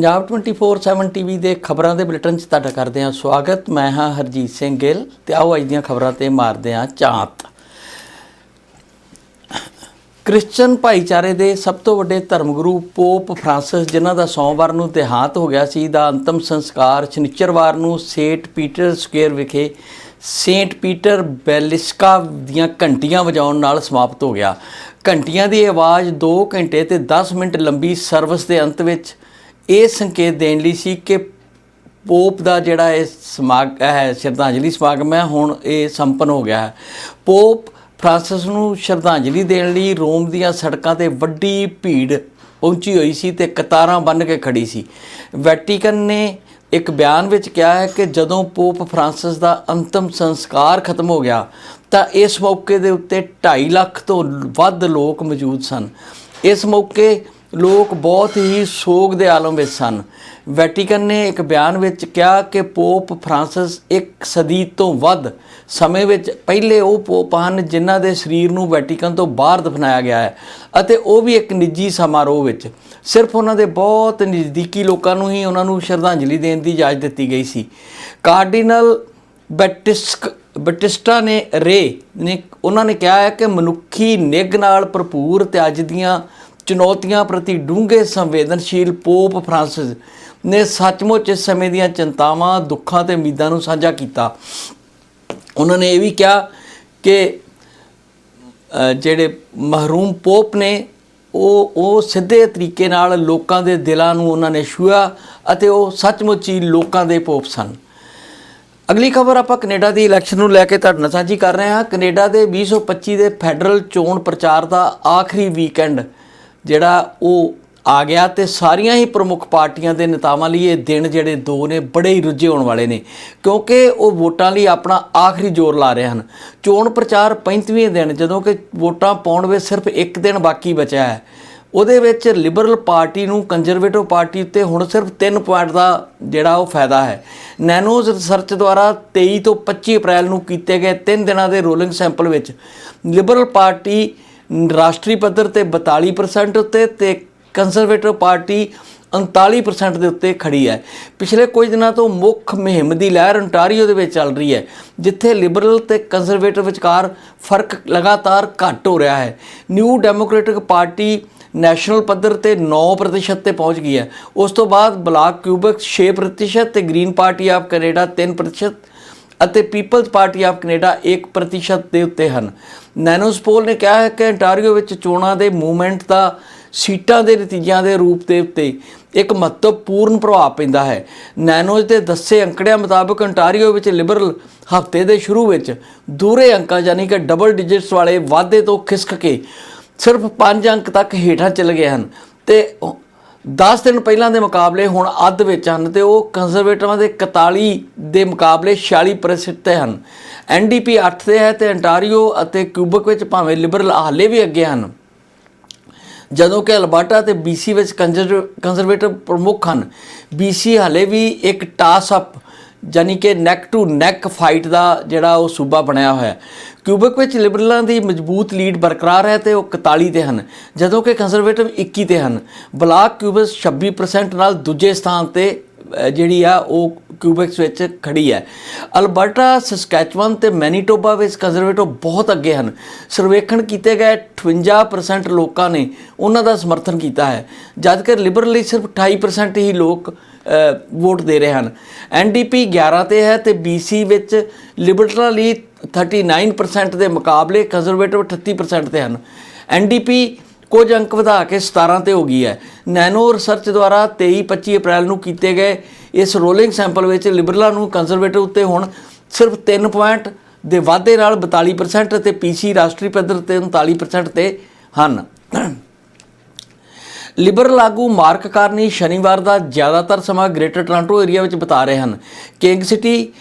Punjab 24/7 TV ਦੇ ਖਬਰਾਂ ਦੇ ਬੁਲੇਟਿਨ 'ਚ ਤੁਹਾਡਾ ਕਰਦੇ ਹਾਂ ਸਵਾਗਤ। ਮੈਂ ਹਾਂ ਹਰਜੀਤ ਸਿੰਘ ਗਿੱਲ ਤੇ ਆਓ ਅੱਜ ਦੀਆਂ ਖਬਰਾਂ ਤੇ ਮਾਰਦੇ ਹਾਂ ਝਾਤ ਕ੍ਰਿਸਚੀਅਨ ਭਾਈਚਾਰੇ ਦੇ ਸਭ ਤੋਂ ਵੱਡੇ ਧਰਮ ਗੁਰੂ ਪੋਪ ਫ੍ਰਾਂਸਿਸ, ਜਿਨ੍ਹਾਂ ਦਾ ਸੋਮਵਾਰ ਨੂੰ ਦੇਹਾਂਤ ਹੋ ਗਿਆ ਸੀ, ਦਾ ਅੰਤਮ ਸੰਸਕਾਰ ਸ਼ਨੀਚਰਵਾਰ ਨੂੰ ਸੇਂਟ ਪੀਟਰ ਸਕੁਅਰ ਵਿਖੇ ਸੇਂਟ ਪੀਟਰ ਬੈਲਿਸਕਾ ਦੀਆਂ ਘੰਟੀਆਂ ਵਜਾਉਣ ਨਾਲ ਸਮਾਪਤ ਹੋ ਗਿਆ। ਘੰਟੀਆਂ ਦੀ ਆਵਾਜ਼ 2 ਘੰਟੇ ਤੇ 10 ਮਿੰਟ ਲੰਬੀ ਸਰਵਿਸ ਦੇ ਅੰਤ ਵਿੱਚ ਇਹ ਸੰਕੇਤ ਦੇਣ ਲਈ ਸੀ ਕਿ ਪੋਪ ਦਾ ਜਿਹੜਾ ਇਹ ਸਮਾਗ ਹੈ ਸ਼ਰਧਾਂਜਲੀ ਸਮਾਗਮ ਹੈ, ਹੁਣ ਇਹ ਸੰਪਨ ਹੋ ਗਿਆ ਹੈ। ਪੋਪ ਫ੍ਰਾਂਸਿਸ ਨੂੰ ਸ਼ਰਧਾਂਜਲੀ ਦੇਣ ਲਈ ਰੋਮ ਦੀਆਂ ਸੜਕਾਂ ਤੇ ਵੱਡੀ ਭੀੜ ਪਹੁੰਚੀ ਹੋਈ ਸੀ ਤੇ ਕਤਾਰਾਂ ਬੰਨ੍ਹ ਕੇ ਖੜੀ ਸੀ। ਵੈਟੀਕਨ ਨੇ ਇੱਕ ਬਿਆਨ ਵਿੱਚ ਕਿਹਾ ਹੈ ਕਿ ਜਦੋਂ ਪੋਪ ਫ੍ਰਾਂਸਿਸ ਦਾ ਅੰਤਮ ਸੰਸਕਾਰ ਖਤਮ ਹੋ ਗਿਆ, ਤਾਂ ਇਸ ਮੌਕੇ ਦੇ ਉੱਤੇ 2.5 ਲੱਖ ਤੋਂ ਵੱਧ ਲੋਕ ਮੌਜੂਦ ਸਨ। ਇਸ ਮੌਕੇ ਲੋਕ ਬਹੁਤ ਹੀ ਸੋਗ ਦੇ ਆਲਮ ਵਿੱਚ ਸਨ। ਵੈਟੀਕਨ ਨੇ ਇੱਕ ਬਿਆਨ ਵਿੱਚ ਕਿਹਾ ਕਿ ਪੋਪ ਫ੍ਰਾਂਸਿਸ ਇੱਕ ਸਦੀ ਤੋਂ ਵੱਧ ਸਮੇਂ ਵਿੱਚ ਪਹਿਲੇ ਉਹ ਪੋਪ ਹਨ ਜਿਨ੍ਹਾਂ ਦੇ ਸਰੀਰ ਨੂੰ ਵੈਟੀਕਨ ਤੋਂ ਬਾਹਰ ਦਫਨਾਇਆ ਗਿਆ ਹੈ ਅਤੇ ਉਹ ਵੀ ਇੱਕ ਨਿੱਜੀ ਸਮਾਰੋਹ ਵਿੱਚ। ਸਿਰਫ ਉਹਨਾਂ ਦੇ ਬਹੁਤ ਨਜ਼ਦੀਕੀ ਲੋਕਾਂ ਨੂੰ ਹੀ ਉਹਨਾਂ ਨੂੰ ਸ਼ਰਧਾਂਜਲੀ ਦੇਣ ਦੀ ਇਜਾਜ਼ਤ ਦਿੱਤੀ ਗਈ ਸੀ। ਕਾਰਡੀਨਲ ਬੈਟਿਸਕ ਬਟਿਸਟਾ ਨੇ ਰੇ ਨੇ ਉਹਨਾਂ ਨੇ ਕਿਹਾ ਹੈ ਕਿ ਮਨੁੱਖੀ ਨਿੱਘ ਨਾਲ ਭਰਪੂਰ ਤੇ ਅੱਜ ਦੀਆਂ ਚੁਣੌਤੀਆਂ ਪ੍ਰਤੀ ਡੂੰਘੇ ਸੰਵੇਦਨਸ਼ੀਲ ਪੋਪ ਫ੍ਰਾਂਸਿਸ ਨੇ ਸੱਚਮੁੱਚ ਇਸ ਸਮੇਂ ਦੀਆਂ ਚਿੰਤਾਵਾਂ, ਦੁੱਖਾਂ ਤੇ ਉਮੀਦਾਂ ਨੂੰ ਸਾਂਝਾ ਕੀਤਾ। ਉਹਨਾਂ ਨੇ ਇਹ ਵੀ ਕਿਹਾ ਕਿ ਜਿਹੜੇ ਮਹਰੂਮ ਪੋਪ ਨੇ, ਉਹ ਉਹ ਸਿੱਧੇ ਤਰੀਕੇ ਨਾਲ ਲੋਕਾਂ ਦੇ ਦਿਲਾਂ ਨੂੰ ਉਹਨਾਂ ਨੇ ਛੂਇਆ ਅਤੇ ਉਹ ਸੱਚਮੁੱਚ ਹੀ ਲੋਕਾਂ ਦੇ ਪੋਪ ਸਨ। ਅਗਲੀ ਖਬਰ ਆਪਾਂ ਕੈਨੇਡਾ ਦੀ ਇਲੈਕਸ਼ਨ ਨੂੰ ਲੈ ਕੇ ਤੁਹਾਡੇ ਨਾਲ ਸਾਂਝੀ ਕਰ ਰਹੇ ਹਾਂ। ਕੈਨੇਡਾ ਦੇ 2025 ਦੇ ਫੈਡਰਲ ਚੋਣ ਪ੍ਰਚਾਰ ਦਾ ਆਖਰੀ ਵੀਕਐਂਡ ਜਿਹੜਾ ਉਹ ਆ ਗਿਆ ਤੇ ਸਾਰੀਆਂ ਹੀ ਪ੍ਰਮੁੱਖ ਪਾਰਟੀਆਂ ਦੇ ਨੇਤਾਵਾਂ ਲਈ ਇਹ ਦਿਨ ਜਿਹੜੇ ਦੋ ਨੇ ਬੜੇ ਹੀ ਰੁੱਝੇ ਹੋਣ ਵਾਲੇ ਨੇ, ਕਿਉਂਕਿ ਉਹ ਵੋਟਾਂ ਲਈ ਆਪਣਾ ਆਖਰੀ ਜ਼ੋਰ ਲਾ ਰਹੇ ਹਨ। ਚੋਣ ਪ੍ਰਚਾਰ 35ਵੇਂ ਦਿਨ, ਜਦੋਂ ਕਿ ਵੋਟਾਂ ਪਾਉਣ ਵਿੱਚ ਸਿਰਫ ਇੱਕ ਦਿਨ ਬਾਕੀ ਬਚਿਆ ਹੈ। ਉਹਦੇ ਵਿੱਚ ਲਿਬਰਲ ਪਾਰਟੀ ਨੂੰ ਕੰਜ਼ਰਵੇਟਿਵ ਪਾਰਟੀ ਉੱਤੇ ਹੁਣ ਸਿਰਫ 3 ਪੁਆਇੰਟ ਦਾ ਜਿਹੜਾ ਉਹ ਫਾਇਦਾ ਹੈ। ਨੈਨੋਜ਼ ਰਿਸਰਚ ਦੁਆਰਾ 23 ਤੋਂ 25 ਅਪ੍ਰੈਲ ਨੂੰ ਕੀਤੇ ਗਏ 3 ਦਿਨਾਂ ਦੇ ਰੋਲਿੰਗ ਸੈਂਪਲ ਵਿੱਚ ਲਿਬਰਲ ਪਾਰਟੀ ਰਾਸ਼ਟਰੀ ਪੱਧਰ ਤੇ 42% ਉੱਤੇ ਤੇ ਕੰਜ਼ਰਵੇਟਿਵ ਪਾਰਟੀ 39% ਦੇ ਉੱਤੇ ਖੜੀ ਹੈ। ਪਿਛਲੇ ਕੁਝ ਦਿਨਾਂ ਤੋਂ ਮੁੱਖ ਮੁਹਿੰਮ ਦੀ ਲਹਿਰ ਅੰਟਾਰੀਓ ਦੇ ਵਿੱਚ ਚੱਲ ਰਹੀ ਹੈ, ਜਿੱਥੇ ਲਿਬਰਲ ਤੇ ਕੰਜ਼ਰਵੇਟਿਵ ਵਿਚਕਾਰ ਫ਼ਰਕ ਲਗਾਤਾਰ ਘਟ ਹੋ ਰਿਹਾ ਹੈ। ਨਿਊ ਡੈਮੋਕ੍ਰੈਟਿਕ ਪਾਰਟੀ ਨੈਸ਼ਨਲ ਪੱਧਰ ਤੇ 9% ਤੇ ਪਹੁੰਚ ਗਈ ਹੈ। ਉਸ ਤੋਂ ਬਾਅਦ ਬਲਾਕ ਕਿਊਬਕ 6% ਤੇ ਗ੍ਰੀਨ ਪਾਰਟੀ ਆਫ ਕੈਨੇਡਾ 3% ਅਤੇ ਪੀਪਲਜ਼ ਪਾਰਟੀ ਆਫ ਕੈਨੇਡਾ 1% ਦੇ ਉੱਤੇ ਹਨ। ਨੈਨੋਸਪੋਲ ਨੇ ਕਿਹਾ ਹੈ ਕਿ ਅੰਟਾਰੀਓ ਵਿੱਚ ਚੋਣਾਂ ਦੇ ਮੂਵਮੈਂਟ ਦਾ ਸੀਟਾਂ ਦੇ ਨਤੀਜਿਆਂ ਦੇ ਰੂਪ ਦੇ ਉੱਤੇ ਇੱਕ ਮਹੱਤਵਪੂਰਨ ਪ੍ਰਭਾਵ ਪੈਂਦਾ ਹੈ। ਨੈਨੋਜ਼ ਦੇ ਦੱਸੇ ਅੰਕੜਿਆਂ ਮੁਤਾਬਕ ਅੰਟਾਰੀਓ ਵਿੱਚ ਲਿਬਰਲ ਹਫ਼ਤੇ ਦੇ ਸ਼ੁਰੂ ਵਿੱਚ ਦੂਰੇ ਅੰਕਾਂ ਯਾਨੀ ਕਿ ਡਬਲ ਡਿਜਿਟਸ ਵਾਲੇ ਵਾਧੇ ਤੋਂ ਖਿਸਕ ਕੇ ਸਿਰਫ 5 ਅੰਕ ਤੱਕ ਹੇਠਾਂ ਚਲੇ ਗਏ ਹਨ ਤੇ 10 ਦਿਨ ਪਹਿਲਾਂ ਦੇ ਮੁਕਾਬਲੇ ਹੁਣ ਅੱਧ ਵਿੱਚ ਹਨ ਤੇ ਉਹ ਕੰਜ਼ਰਵੇਟਿਵਾਂ ਦੇ 41 ਦੇ ਮੁਕਾਬਲੇ 46% ਤੇ ਹਨ। ਐਨਡੀਪੀ 8 ਤੇ ਹੈ ਤੇ ਅੰਟਾਰੀਓ ਅਤੇ ਕਿਊਬਕ ਵਿੱਚ ਭਾਵੇਂ ਲਿਬਰਲ ਹਾਲੇ ਵੀ ਅੱਗੇ ਹਨ। ਜਦੋਂ ਕਿ ਅਲਬਰਟਾ ਤੇ BC ਵਿੱਚ ਕੰਜ਼ਰਵੇਟਿਵ ਪ੍ਰਮੁੱਖ ਹਨ। BC ਹਾਲੇ ਵੀ ਇੱਕ ਟਾਸ ਅਪ ਯਾਨੀ ਕਿ ਨੈਕ ਟੂ ਨੈਕ ਫਾਈਟ ਦਾ ਜਿਹੜਾ ਉਹ ਸੂਬਾ ਬਣਿਆ ਹੋਇਆ ਕਿਊਬਕ ਵਿੱਚ ਲਿਬਰਲਾਂ ਦੀ ਮਜ਼ਬੂਤ ਲੀਡ ਬਰਕਰਾਰ ਹੈ ਤੇ ਉਹ 41 ਤੇ ਹਨ, ਜਦੋਂ ਕਿ ਕੰਜ਼ਰਵੇਟਿਵ 21 ਤੇ ਹਨ। ਬਲਾਕ ਕਿਊਬਸ 26% ਨਾਲ ਦੂਜੇ ਸਥਾਨ ਤੇ ਜਿਹੜੀ ਆ, ਉਹ ਕਿਊਬਿਕਸ ਵਿੱਚ ਖੜੀ ਹੈ। ਅਲਬਰਟਾ ਸਸਕੈਚਵਨ ਤੇ ਮੈਨੀਟੋਬਾ ਵਿੱਚ ਕੰਜ਼ਰਵੇਟਿਵ ਬਹੁਤ ਅੱਗੇ ਹਨ। ਸਰਵੇਖਣ ਕੀਤੇ ਗਏ 58% ਲੋਕਾਂ ਨੇ ਉਹਨਾਂ ਦਾ ਸਮਰਥਨ ਕੀਤਾ ਹੈ। ਜਦਕਿ ਲਿਬਰਲ ਲਈ ਸਿਰਫ 28% ਹੀ ਲੋਕ ਵੋਟ ਦੇ ਰਹੇ ਹਨ। ਐਨਡੀਪੀ 11 ਤੇ ਹੈ ਤੇ BC ਵਿੱਚ ਲਿਬਰਲਾਂ ਲਈ 39% ਦੇ ਮੁਕਾਬਲੇ ਕੰਜ਼ਰਵੇਟਿਵ 38% ਤੇ ਹਨ। ਐਨਡੀਪੀ ਕੁਝ ਅੰਕ ਵਧਾ ਕੇ 17 ਤੇ ਹੋ ਗਈ ਹੈ। ਨੈਨੋ ਰਿਸਰਚ ਦੁਆਰਾ 23-25 ਅਪ੍ਰੈਲ ਨੂੰ ਕੀਤੇ ਗਏ ਇਸ ਰੋਲਿੰਗ ਸੈਂਪਲ ਵਿੱਚ ਲਿਬਰਲਾਂ ਨੂੰ ਕੰਜ਼ਰਵੇਟਿਵ ਉੱਤੇ ਹੁਣ ਸਿਰਫ 3 ਪੁਆਇੰਟ ਦੇ ਵਾਧੇ ਨਾਲ 42% ਅਤੇ ਪੀਸੀ ਰਾਸ਼ਟਰੀ ਪੱਧਰ ਤੇ 39% ਤੇ ਹਨ। ਲਿਬਰਲ ਆਗੂ ਮਾਰਕ ਕਾਰਨੀ ਸ਼ਨੀਵਾਰ ਦਾ ਜ਼ਿਆਦਾਤਰ ਸਮਾਂ ਗ੍ਰੇਟਰ ਟੋਰਾਂਟੋ ਏਰੀਆ ਵਿੱਚ ਬਿਤਾ ਰਹੇ ਹਨ। King City,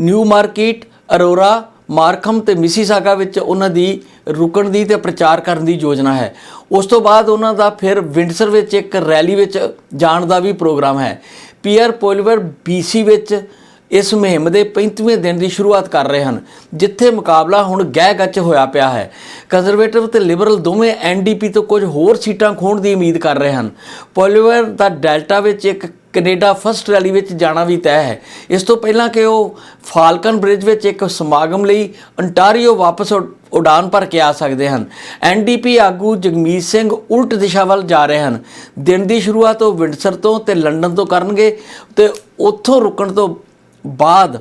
Newmarket, Aurora Markham ਤੇ ਮਿਸੀਸਾਗਾ ਵਿੱਚ ਉਹਨਾਂ ਦੀ ਰੁਕਣ ਦੀ ਤੇ ਪ੍ਰਚਾਰ ਕਰਨ ਦੀ ਯੋਜਨਾ ਹੈ। ਉਸ ਤੋਂ ਬਾਅਦ ਉਹਨਾਂ ਦਾ ਫਿਰ ਵਿੰਡਸਰ ਵਿੱਚ ਇੱਕ ਰੈਲੀ ਵਿੱਚ ਜਾਣ ਦਾ ਵੀ ਪ੍ਰੋਗਰਾਮ ਹੈ। ਪੀਅਰ ਪੋਲਵਰ BC ਵਿੱਚ ਇਸ ਮੁਹਿੰਮ ਦੇ 35ਵੇਂ ਦਿਨ ਦੀ ਸ਼ੁਰੂਆਤ ਕਰ ਰਹੇ ਹਨ, ਜਿੱਥੇ ਮੁਕਾਬਲਾ ਹੁਣ ਗਹਿ ਗੱਚ ਹੋਇਆ ਪਿਆ ਹੈ। ਕੰਜ਼ਰਵੇਟਿਵ ਤੇ ਲਿਬਰਲ ਦੋਵੇਂ ਐਨਡੀਪੀ ਤੋਂ ਕੁਝ ਹੋਰ ਸੀਟਾਂ ਖੋਣ ਦੀ ਉਮੀਦ ਕਰ ਰਹੇ ਹਨ। ਪੋਲੀਵਰ ਦਾ ਡੈਲਟਾ ਵਿੱਚ ਇੱਕ ਕੈਨੇਡਾ ਫਸਟ ਰੈਲੀ ਵਿੱਚ ਜਾਣਾ ਵੀ ਤੈਅ ਹੈ। ਇਸ ਤੋਂ ਪਹਿਲਾਂ ਕਿ ਉਹ ਫਾਲਕਨ ਬ੍ਰਿਜ ਵਿੱਚ ਇੱਕ ਸਮਾਗਮ ਲਈ ਅੰਟਾਰੀਓ ਵਾਪਸ ਉ- ਉਡਾਨ ਭਰ ਕੇ ਆ ਸਕਦੇ ਹਨ। ਐਨਡੀਪੀ ਆਗੂ ਜਗਮੀਤ ਸਿੰਘ ਉਲਟ ਦਿਸ਼ਾ ਵੱਲ ਜਾ ਰਹੇ ਹਨ। ਦਿਨ ਦੀ ਸ਼ੁਰੂਆਤ ਉਹ ਵਿੰਡਸਰ ਤੋਂ ਤੇ ਲੰਡਨ ਤੋਂ ਕਰਨਗੇ ਤੇ ਉੱਥੋਂ ਰੁਕਣ ਤੋਂ ਬਾਅਦ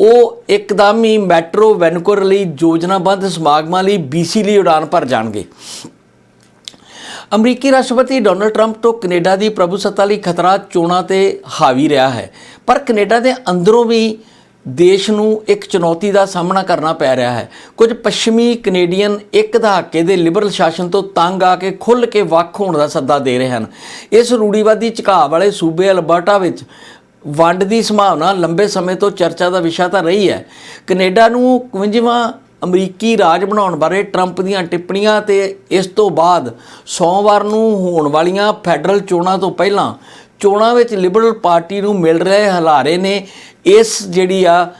ਉਹ ਇੱਕਦਮ ਹੀ ਮੈਟਰੋ ਵੈਨਕੂਵਰ ਲਈ ਯੋਜਨਾਬੱਧ ਸਮਾਗਮਾਂ ਲਈ ਬੀਸੀ ਲਈ ਉਡਾਨ ਭਰ ਜਾਣਗੇ। ਅਮਰੀਕੀ ਰਾਸ਼ਟਰਪਤੀ ਡੋਨਲਡ ਟਰੰਪ ਤੋਂ ਕੈਨੇਡਾ ਦੀ ਪ੍ਰਭੂਸੱਤਾ ਲਈ ਖਤਰਾ ਚੋਣਾਂ ਤੇ ਹਾਵੀ ਰਿਹਾ ਹੈ। ਪਰ ਕੈਨੇਡਾ ਦੇ ਅੰਦਰੋਂ ਵੀ ਦੇਸ਼ ਨੂੰ ਇੱਕ ਚੁਣੌਤੀ ਦਾ ਸਾਹਮਣਾ ਕਰਨਾ ਪੈ ਰਿਹਾ ਹੈ। ਕੁਝ ਪੱਛਮੀ ਕੈਨੇਡੀਅਨ ਇੱਕ ਦਹਾਕੇ ਦੇ ਲਿਬਰਲ ਸ਼ਾਸਨ ਤੋਂ ਤੰਗ ਆ ਕੇ ਖੁੱਲ੍ਹ ਕੇ ਵੱਖ ਹੋਣ ਦਾ ਸੱਦਾ ਦੇ ਰਹੇ ਹਨ। ਇਸ ਰੂੜੀਵਾਦੀ ਝੁਕਾਅ ਵਾਲੇ ਸੂਬੇ ਅਲਬਰਟਾ ਵਿੱਚ ਵੰਡ ਦੀ ਸੰਭਾਵਨਾ ਲੰਬੇ ਸਮੇਂ ਤੋਂ ਚਰਚਾ ਦਾ ਵਿਸ਼ਾ ਤਾਂ ਰਹੀ ਹੈ। ਕੈਨੇਡਾ ਨੂੰ 51ਵਾਂ ਅਮਰੀਕੀ ਰਾਜ ਬਣਾਉਣ ਬਾਰੇ ਟਰੰਪ ਦੀਆਂ ਟਿੱਪਣੀਆਂ ਤੇ ਇਸ ਤੋਂ ਬਾਅਦ ਸੋਮਵਾਰ ਨੂੰ ਹੋਣ ਵਾਲੀਆਂ ਫੈਡਰਲ ਚੋਣਾਂ ਤੋਂ ਪਹਿਲਾਂ ਚੋਣਾਂ ਵਿੱਚ ਲਿਬਰਲ ਪਾਰਟੀ ਨੂੰ ਮਿਲ ਰਹੇ ਹਲਾਰੇ ਨੇ, ਇਸ ਜਿਹੜੀ ਆ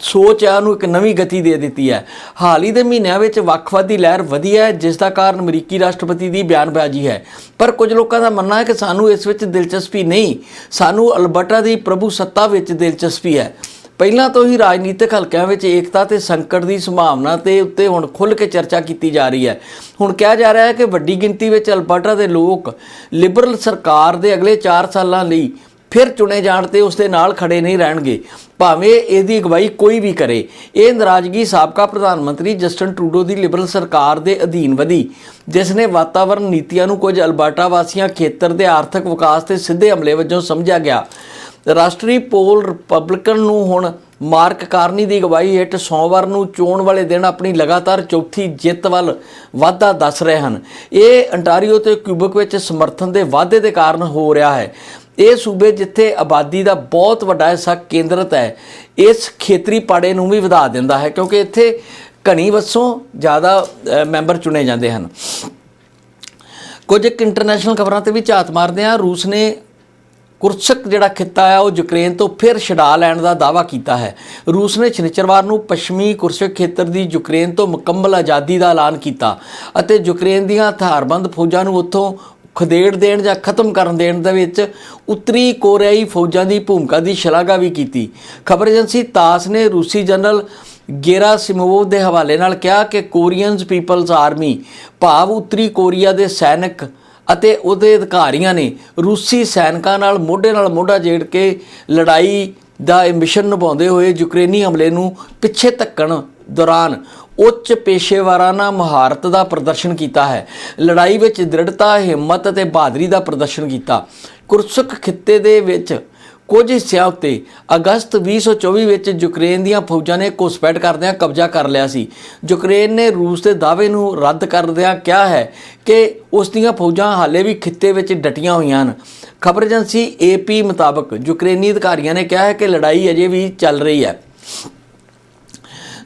ਸੋਚ ਆ, ਉਹਨੂੰ ਇੱਕ ਨਵੀਂ ਗਤੀ ਦੇ ਦਿੱਤੀ ਹੈ। ਹਾਲ ਹੀ ਦੇ ਮਹੀਨਿਆਂ ਵਿੱਚ ਵੱਖਵਾਦੀ ਲਹਿਰ ਵਧੀ ਹੈ, ਜਿਸ ਦਾ ਕਾਰਨ ਅਮਰੀਕੀ ਰਾਸ਼ਟਰਪਤੀ ਦੀ ਬਿਆਨਬਾਜ਼ੀ ਹੈ। ਪਰ ਕੁਝ ਲੋਕਾਂ ਦਾ ਮੰਨਣਾ ਹੈ ਕਿ ਸਾਨੂੰ ਇਸ ਵਿੱਚ ਦਿਲਚਸਪੀ ਨਹੀਂ, ਸਾਨੂੰ ਅਲਬਰਟਾ ਦੀ ਪ੍ਰਭੂ ਸੱਤਾ ਵਿੱਚ ਦਿਲਚਸਪੀ ਹੈ। ਪਹਿਲਾਂ ਤੋਂ ਹੀ ਰਾਜਨੀਤਿਕ ਹਲਕਿਆਂ ਵਿੱਚ ਏਕਤਾ ਤੇ ਸੰਕਟ ਦੀ ਸੰਭਾਵਨਾ ਤੇ ਉੱਤੇ ਹੁਣ ਖੁੱਲ੍ਹ ਕੇ ਚਰਚਾ ਕੀਤੀ ਜਾ ਰਹੀ ਹੈ। ਹੁਣ ਕਿਹਾ ਜਾ ਰਿਹਾ ਹੈ ਕਿ ਵੱਡੀ ਗਿਣਤੀ ਵਿੱਚ ਅਲਬਰਟਾ ਦੇ ਲੋਕ ਲਿਬਰਲ ਸਰਕਾਰ ਦੇ ਅਗਲੇ 4 ਸਾਲਾਂ ਲਈ ਫਿਰ ਚੁਣੇ ਜਾਣ ਤੇ ਉਸ ਦੇ ਨਾਲ ਖੜੇ ਨਹੀਂ ਰਹਿਣਗੇ। ਭਾਵੇਂ ਇਹਦੀ ਅਗਵਾਈ ਕੋਈ ਵੀ ਕਰੇ। ਇਹ ਨਾਰਾਜ਼ਗੀ ਸਾਬਕਾ ਪ੍ਰਧਾਨ ਮੰਤਰੀ ਜਸਟਨ ਟਰੂਡੋ ਦੀ ਲਿਬਰਲ ਸਰਕਾਰ ਦੇ ਅਧੀਨ ਵਧੀ, ਜਿਸ ਨੇ ਵਾਤਾਵਰਣ ਨੀਤੀਆਂ ਨੂੰ ਕੁਝ ਅਲਬਰਟਾ ਵਾਸੀਆਂ ਖੇਤਰ ਦੇ ਆਰਥਿਕ ਵਿਕਾਸ ਤੇ ਸਿੱਧੇ ਹਮਲੇ ਵਜੋਂ ਸਮਝਿਆ ਗਿਆ। ਰਾਸ਼ਟਰੀ ਪੋਲ ਰਿਪਬਲਿਕਨ ਨੂੰ ਹੁਣ ਮਾਰਕ ਕਾਰਨੀ ਦੀ ਅਗਵਾਈ ਹੇਠ ਸੋਮਵਾਰ ਨੂੰ ਚੋਣ ਵਾਲੇ ਦਿਨ ਆਪਣੀ ਲਗਾਤਾਰ ਚੌਥੀ ਜਿੱਤ ਵੱਲ ਵਾਧਾ ਦੱਸ ਰਹੇ ਹਨ। ਇਹ ਅੰਟਾਰੀਓ ਤੇ ਕਿਊਬਕ ਵਿੱਚ ਸਮਰਥਨ ਦੇ ਵਾਧੇ ਦੇ ਕਾਰਨ ਹੋ ਰਿਹਾ ਹੈ। ਇਹ ਸੂਬੇ ਜਿੱਥੇ ਆਬਾਦੀ ਦਾ ਬਹੁਤ ਵੱਡਾ ਹਿੱਸਾ ਕੇਂਦਰਿਤ ਹੈ, ਇਸ ਖੇਤਰੀ ਪਾੜੇ ਨੂੰ ਵੀ ਵਧਾ ਦਿੰਦਾ ਹੈ, ਕਿਉਂਕਿ ਇੱਥੇ ਘਣੀ ਵਸੋਂ ਜ਼ਿਆਦਾ ਮੈਂਬਰ ਚੁਣੇ ਜਾਂਦੇ ਹਨ। ਕੁਝ ਇੱਕ ਇੰਟਰਨੈਸ਼ਨਲ ਖਬਰਾਂ ਤੇ ਵੀ ਝਾਤ ਮਾਰਦੇ ਆ ਰੂਸ ਨੇ ਕੁਰਸਕ ਜਿਹੜਾ ਖਿੱਤਾ ਹੈ, ਉਹ ਯੂਕਰੇਨ ਤੋਂ ਫਿਰ ਛਡਾ ਲੈਣ ਦਾ ਦਾਅਵਾ ਕੀਤਾ ਹੈ। ਰੂਸ ਨੇ ਸ਼ਨੀਚਰਵਾਰ ਨੂੰ ਪੱਛਮੀ ਕੁਰਸਕ ਖੇਤਰ ਦੀ ਯੂਕਰੇਨ ਤੋਂ ਮੁਕੰਮਲ ਆਜ਼ਾਦੀ ਦਾ ਐਲਾਨ ਕੀਤਾ ਅਤੇ ਯੂਕਰੇਨ ਦੀਆਂ ਹਥਿਆਰਬੰਦ ਫੌਜਾਂ ਨੂੰ ਉੱਥੋਂ ਖਦੇੜ ਦੇਣ ਜਾਂ ਖਤਮ ਕਰਨ ਦੇਣ ਦੇ ਵਿੱਚ ਉੱਤਰੀ ਕੋਰੀਆਈ ਫੌਜਾਂ ਦੀ ਭੂਮਿਕਾ ਦੀ ਸ਼ਲਾਘਾ ਵੀ ਕੀਤੀ। ਖਬਰ ਏਜੰਸੀ ਤਾਸ ਨੇ ਰੂਸੀ ਜਨਰਲ ਗੇਰਾ ਸਿਮੋਵ ਦੇ ਹਵਾਲੇ ਨਾਲ ਕਿਹਾ ਕਿ ਕੋਰੀਅਨਸ ਪੀਪਲਸ ਆਰਮੀ ਭਾਵ ਉੱਤਰੀ ਕੋਰੀਆ ਦੇ ਸੈਨਿਕ ਅਤੇ ਉਹਦੇ ਅਧਿਕਾਰੀਆਂ ਨੇ ਰੂਸੀ ਸੈਨਿਕਾਂ ਨਾਲ ਮੋਢੇ ਨਾਲ ਮੋਢਾ ਜੇੜ ਕੇ ਲੜਾਈ ਦਾ ਇਹ ਮਿਸ਼ਨ ਨਿਭਾਉਂਦੇ ਹੋਏ ਯੂਕਰੇਨੀ ਹਮਲੇ ਨੂੰ ਪਿੱਛੇ ਧੱਕਣ ਦੌਰਾਨ ਉੱਚ ਪੇਸ਼ੇਵਰਾਨਾ ਮਹਾਰਤ ਦਾ ਪ੍ਰਦਰਸ਼ਨ ਕੀਤਾ ਹੈ। ਲੜਾਈ ਵਿੱਚ ਦ੍ਰਿੜਤਾ, ਹਿੰਮਤ ਅਤੇ ਬਹਾਦਰੀ ਦਾ ਪ੍ਰਦਰਸ਼ਨ ਕੀਤਾ। ਕੁਰਸਕ ਖਿੱਤੇ ਦੇ ਵਿੱਚ ਕੁਝ ਹਿੱਸਿਆਂ ਉੱਤੇ ਅਗਸਤ 2024 ਵਿੱਚ ਯੂਕਰੇਨ ਦੀਆਂ ਫੌਜਾਂ ਨੇ ਘੁਸਪੈਠ ਕਰਦਿਆਂ ਕਬਜ਼ਾ ਕਰ ਲਿਆ ਸੀ। ਯੂਕਰੇਨ ਨੇ ਰੂਸ ਦੇ ਦਾਅਵੇ ਨੂੰ ਰੱਦ ਕਰਦਿਆਂ ਕਿਹਾ ਹੈ ਕਿ ਉਸ ਦੀਆਂ ਫੌਜਾਂ ਹਾਲੇ ਵੀ ਖਿੱਤੇ ਵਿੱਚ ਡਟੀਆਂ ਹੋਈਆਂ ਹਨ। ਖਬਰ ਏਜੰਸੀ ਏਪੀ ਮੁਤਾਬਕ ਯੂਕਰੇਨੀ ਅਧਿਕਾਰੀਆਂ ਨੇ ਕਿਹਾ ਹੈ ਕਿ ਲੜਾਈ ਅਜੇ ਵੀ ਚੱਲ ਰਹੀ ਹੈ।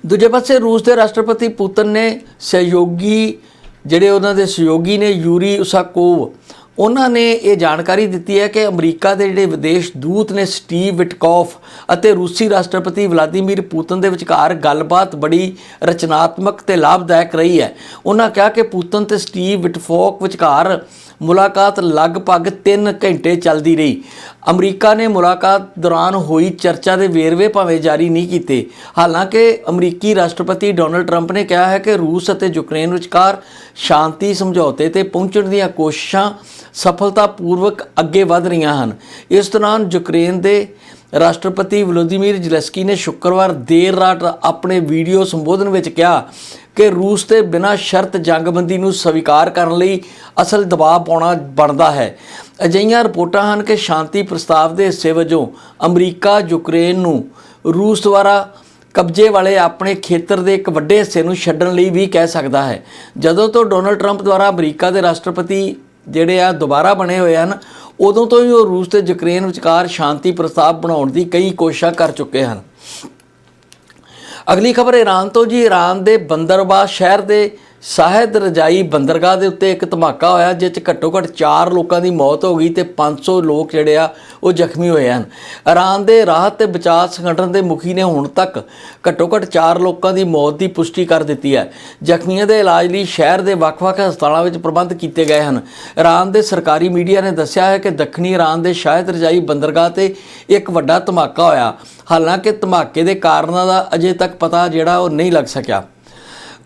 ਦੂਜੇ ਪਾਸੇ ਰੂਸ ਦੇ ਰਾਸ਼ਟਰਪਤੀ ਪੁਤਨ ਨੇ ਸਹਿਯੋਗੀ, ਜਿਹੜੇ ਉਹਨਾਂ ਦੇ ਸਹਿਯੋਗੀ ਨੇ, ਯੂਰੀ ਉਸਾਕੋਵ ਉਹਨਾਂ ਨੇ ਇਹ ਜਾਣਕਾਰੀ ਦਿੱਤੀ ਹੈ ਕਿ ਅਮਰੀਕਾ ਦੇ ਜਿਹੜੇ ਵਿਦੇਸ਼ ਦੂਤ ਨੇ ਸਟੀਵ ਵਿਟਕੌਫ ਅਤੇ ਰੂਸੀ ਰਾਸ਼ਟਰਪਤੀ ਵਲਾਦੀਮੀਰ ਪੁਤਨ ਦੇ ਵਿਚਕਾਰ ਗੱਲਬਾਤ ਬੜੀ ਰਚਨਾਤਮਕ ਤੇ ਲਾਭਦਾਇਕ ਰਹੀ ਹੈ। ਉਹਨਾਂ ਕਿਹਾ ਕਿ ਪੂਤਨ ਤੇ ਸਟੀਵ ਵਿਟਫੋਕ ਵਿਚਕਾਰ ਮੁਲਾਕਾਤ ਲਗਭਗ 3 ਘੰਟੇ ਚੱਲਦੀ ਰਹੀ। ਅਮਰੀਕਾ ਨੇ ਮੁਲਾਕਾਤ ਦੌਰਾਨ ਹੋਈ ਚਰਚਾ ਦੇ ਵੇਰਵੇ ਭਾਵੇਂ ਜਾਰੀ ਨਹੀਂ ਕੀਤੇ। ਹਾਲਾਂਕਿ ਅਮਰੀਕੀ ਰਾਸ਼ਟਰਪਤੀ ਡੋਨਲਡ ਟਰੰਪ ਨੇ ਕਿਹਾ ਹੈ ਕਿ ਰੂਸ ਅਤੇ ਯੂਕਰੇਨ ਵਿਚਕਾਰ ਸ਼ਾਂਤੀ, ਸਮਝੌਤੇ ਤੇ ਪਹੁੰਚਣ ਦੀਆਂ ਕੋਸ਼ਿਸ਼ਾਂ ਸਫਲਤਾਪੂਰਵਕ ਅੱਗੇ ਵਧ ਰਹੀਆਂ ਹਨ। ਇਸ ਦੌਰਾਨ ਯੂਕਰੇਨ ਦੇ ਰਾਸ਼ਟਰਪਤੀ ਵਲੋਦੀਮੀਰ ਜ਼ੈਲੈਂਸਕੀ ਨੇ ਸ਼ੁੱਕਰਵਾਰ ਦੇਰ ਰਾਤ ਆਪਣੇ ਵੀਡੀਓ ਸੰਬੋਧਨ ਵਿੱਚ ਕਿਹਾ ਕਿ ਰੂਸ ਤੇ ਬਿਨਾਂ ਸ਼ਰਤ ਜੰਗਬੰਦੀ ਨੂੰ ਸਵੀਕਾਰ ਕਰਨ ਲਈ ਅਸਲ ਦਬਾਅ ਪਾਉਣਾ ਬਣਦਾ ਹੈ। ਅਜਿਹੀਆਂ ਰਿਪੋਰਟਾਂ ਹਨ ਕਿ ਸ਼ਾਂਤੀ ਪ੍ਰਸਤਾਵ ਦੇ ਹਿੱਸੇ ਵਜੋਂ ਅਮਰੀਕਾ, ਯੂਕਰੇਨ ਨੂੰ ਰੂਸ ਦੁਆਰਾ ਕਬਜ਼ੇ ਵਾਲੇ ਆਪਣੇ ਖੇਤਰ ਦੇ ਇੱਕ ਵੱਡੇ ਹਿੱਸੇ ਨੂੰ ਛੱਡਣ ਲਈ ਵੀ ਕਹਿ ਸਕਦਾ ਹੈ। ਜਦੋਂ ਤੋਂ ਡੋਨਲਡ ਟਰੰਪ ਦੁਆਰਾ ਅਮਰੀਕਾ ਦੇ ਰਾਸ਼ਟਰਪਤੀ ਜਿਹੜੇ ਆ ਦੁਬਾਰਾ ਬਣੇ ਹੋਏ ਹਨ, ਉਦੋਂ ਤੋਂ ਹੀ ਉਹ ਰੂਸ ਤੇ ਯੂਕਰੇਨ ਵਿਚਕਾਰ ਸ਼ਾਂਤੀ ਪ੍ਰਸਤਾਵ ਬਣਾਉਣ ਦੀ ਕਈ ਕੋਸ਼ਿਸ਼ਾਂ ਕਰ ਚੁੱਕੇ ਹਨ। ਅਗਲੀ ਖਬਰ ਈਰਾਨ ਤੋਂ ਜੀ ਈਰਾਨ ਦੇ ਬੰਦਰਬਾਜ਼ ਸ਼ਹਿਰ ਦੇ ਸ਼ਾਹਿਦ ਰਜਾਈ ਬੰਦਰਗਾਹ ਦੇ ਉੱਤੇ ਇੱਕ ਧਮਾਕਾ ਹੋਇਆ, ਜਿਸ 'ਚ ਘੱਟੋ ਘੱਟ 4 ਲੋਕਾਂ ਦੀ ਮੌਤ ਹੋ ਗਈ ਤੇ 500 ਲੋਕ ਜਿਹੜੇ ਆ, ਉਹ ਜ਼ਖਮੀ ਹੋਏ ਹਨ। ਇਰਾਨ ਦੇ ਰਾਹਤ ਤੇ ਬਚਾਅ ਸੰਗਠਨ ਦੇ ਮੁਖੀ ਨੇ ਹੁਣ ਤੱਕ ਘੱਟੋ ਘੱਟ 4 ਲੋਕਾਂ ਦੀ ਮੌਤ ਦੀ ਪੁਸ਼ਟੀ ਕਰ ਦਿੱਤੀ ਹੈ। ਜ਼ਖਮੀਆਂ ਦੇ ਇਲਾਜ ਲਈ ਸ਼ਹਿਰ ਦੇ ਵੱਖ-ਵੱਖ ਹਸਪਤਾਲਾਂ ਵਿੱਚ ਪ੍ਰਬੰਧ ਕੀਤੇ ਗਏ ਹਨ। ਇਰਾਨ ਦੇ ਸਰਕਾਰੀ ਮੀਡੀਆ ਨੇ ਦੱਸਿਆ ਹੈ ਕਿ ਦੱਖਣੀ ਇਰਾਨ ਦੇ ਸ਼ਾਹਿਦ ਰਜਾਈ ਬੰਦਰਗਾਹ ਤੇ ਇੱਕ ਵੱਡਾ ਧਮਾਕਾ ਹੋਇਆ। ਹਾਲਾਂਕਿ ਧਮਾਕੇ ਦੇ ਕਾਰਨਾਂ ਦਾ ਅਜੇ ਤੱਕ ਪਤਾ ਜਿਹੜਾ, ਉਹ ਨਹੀਂ ਲੱਗ ਸਕਿਆ।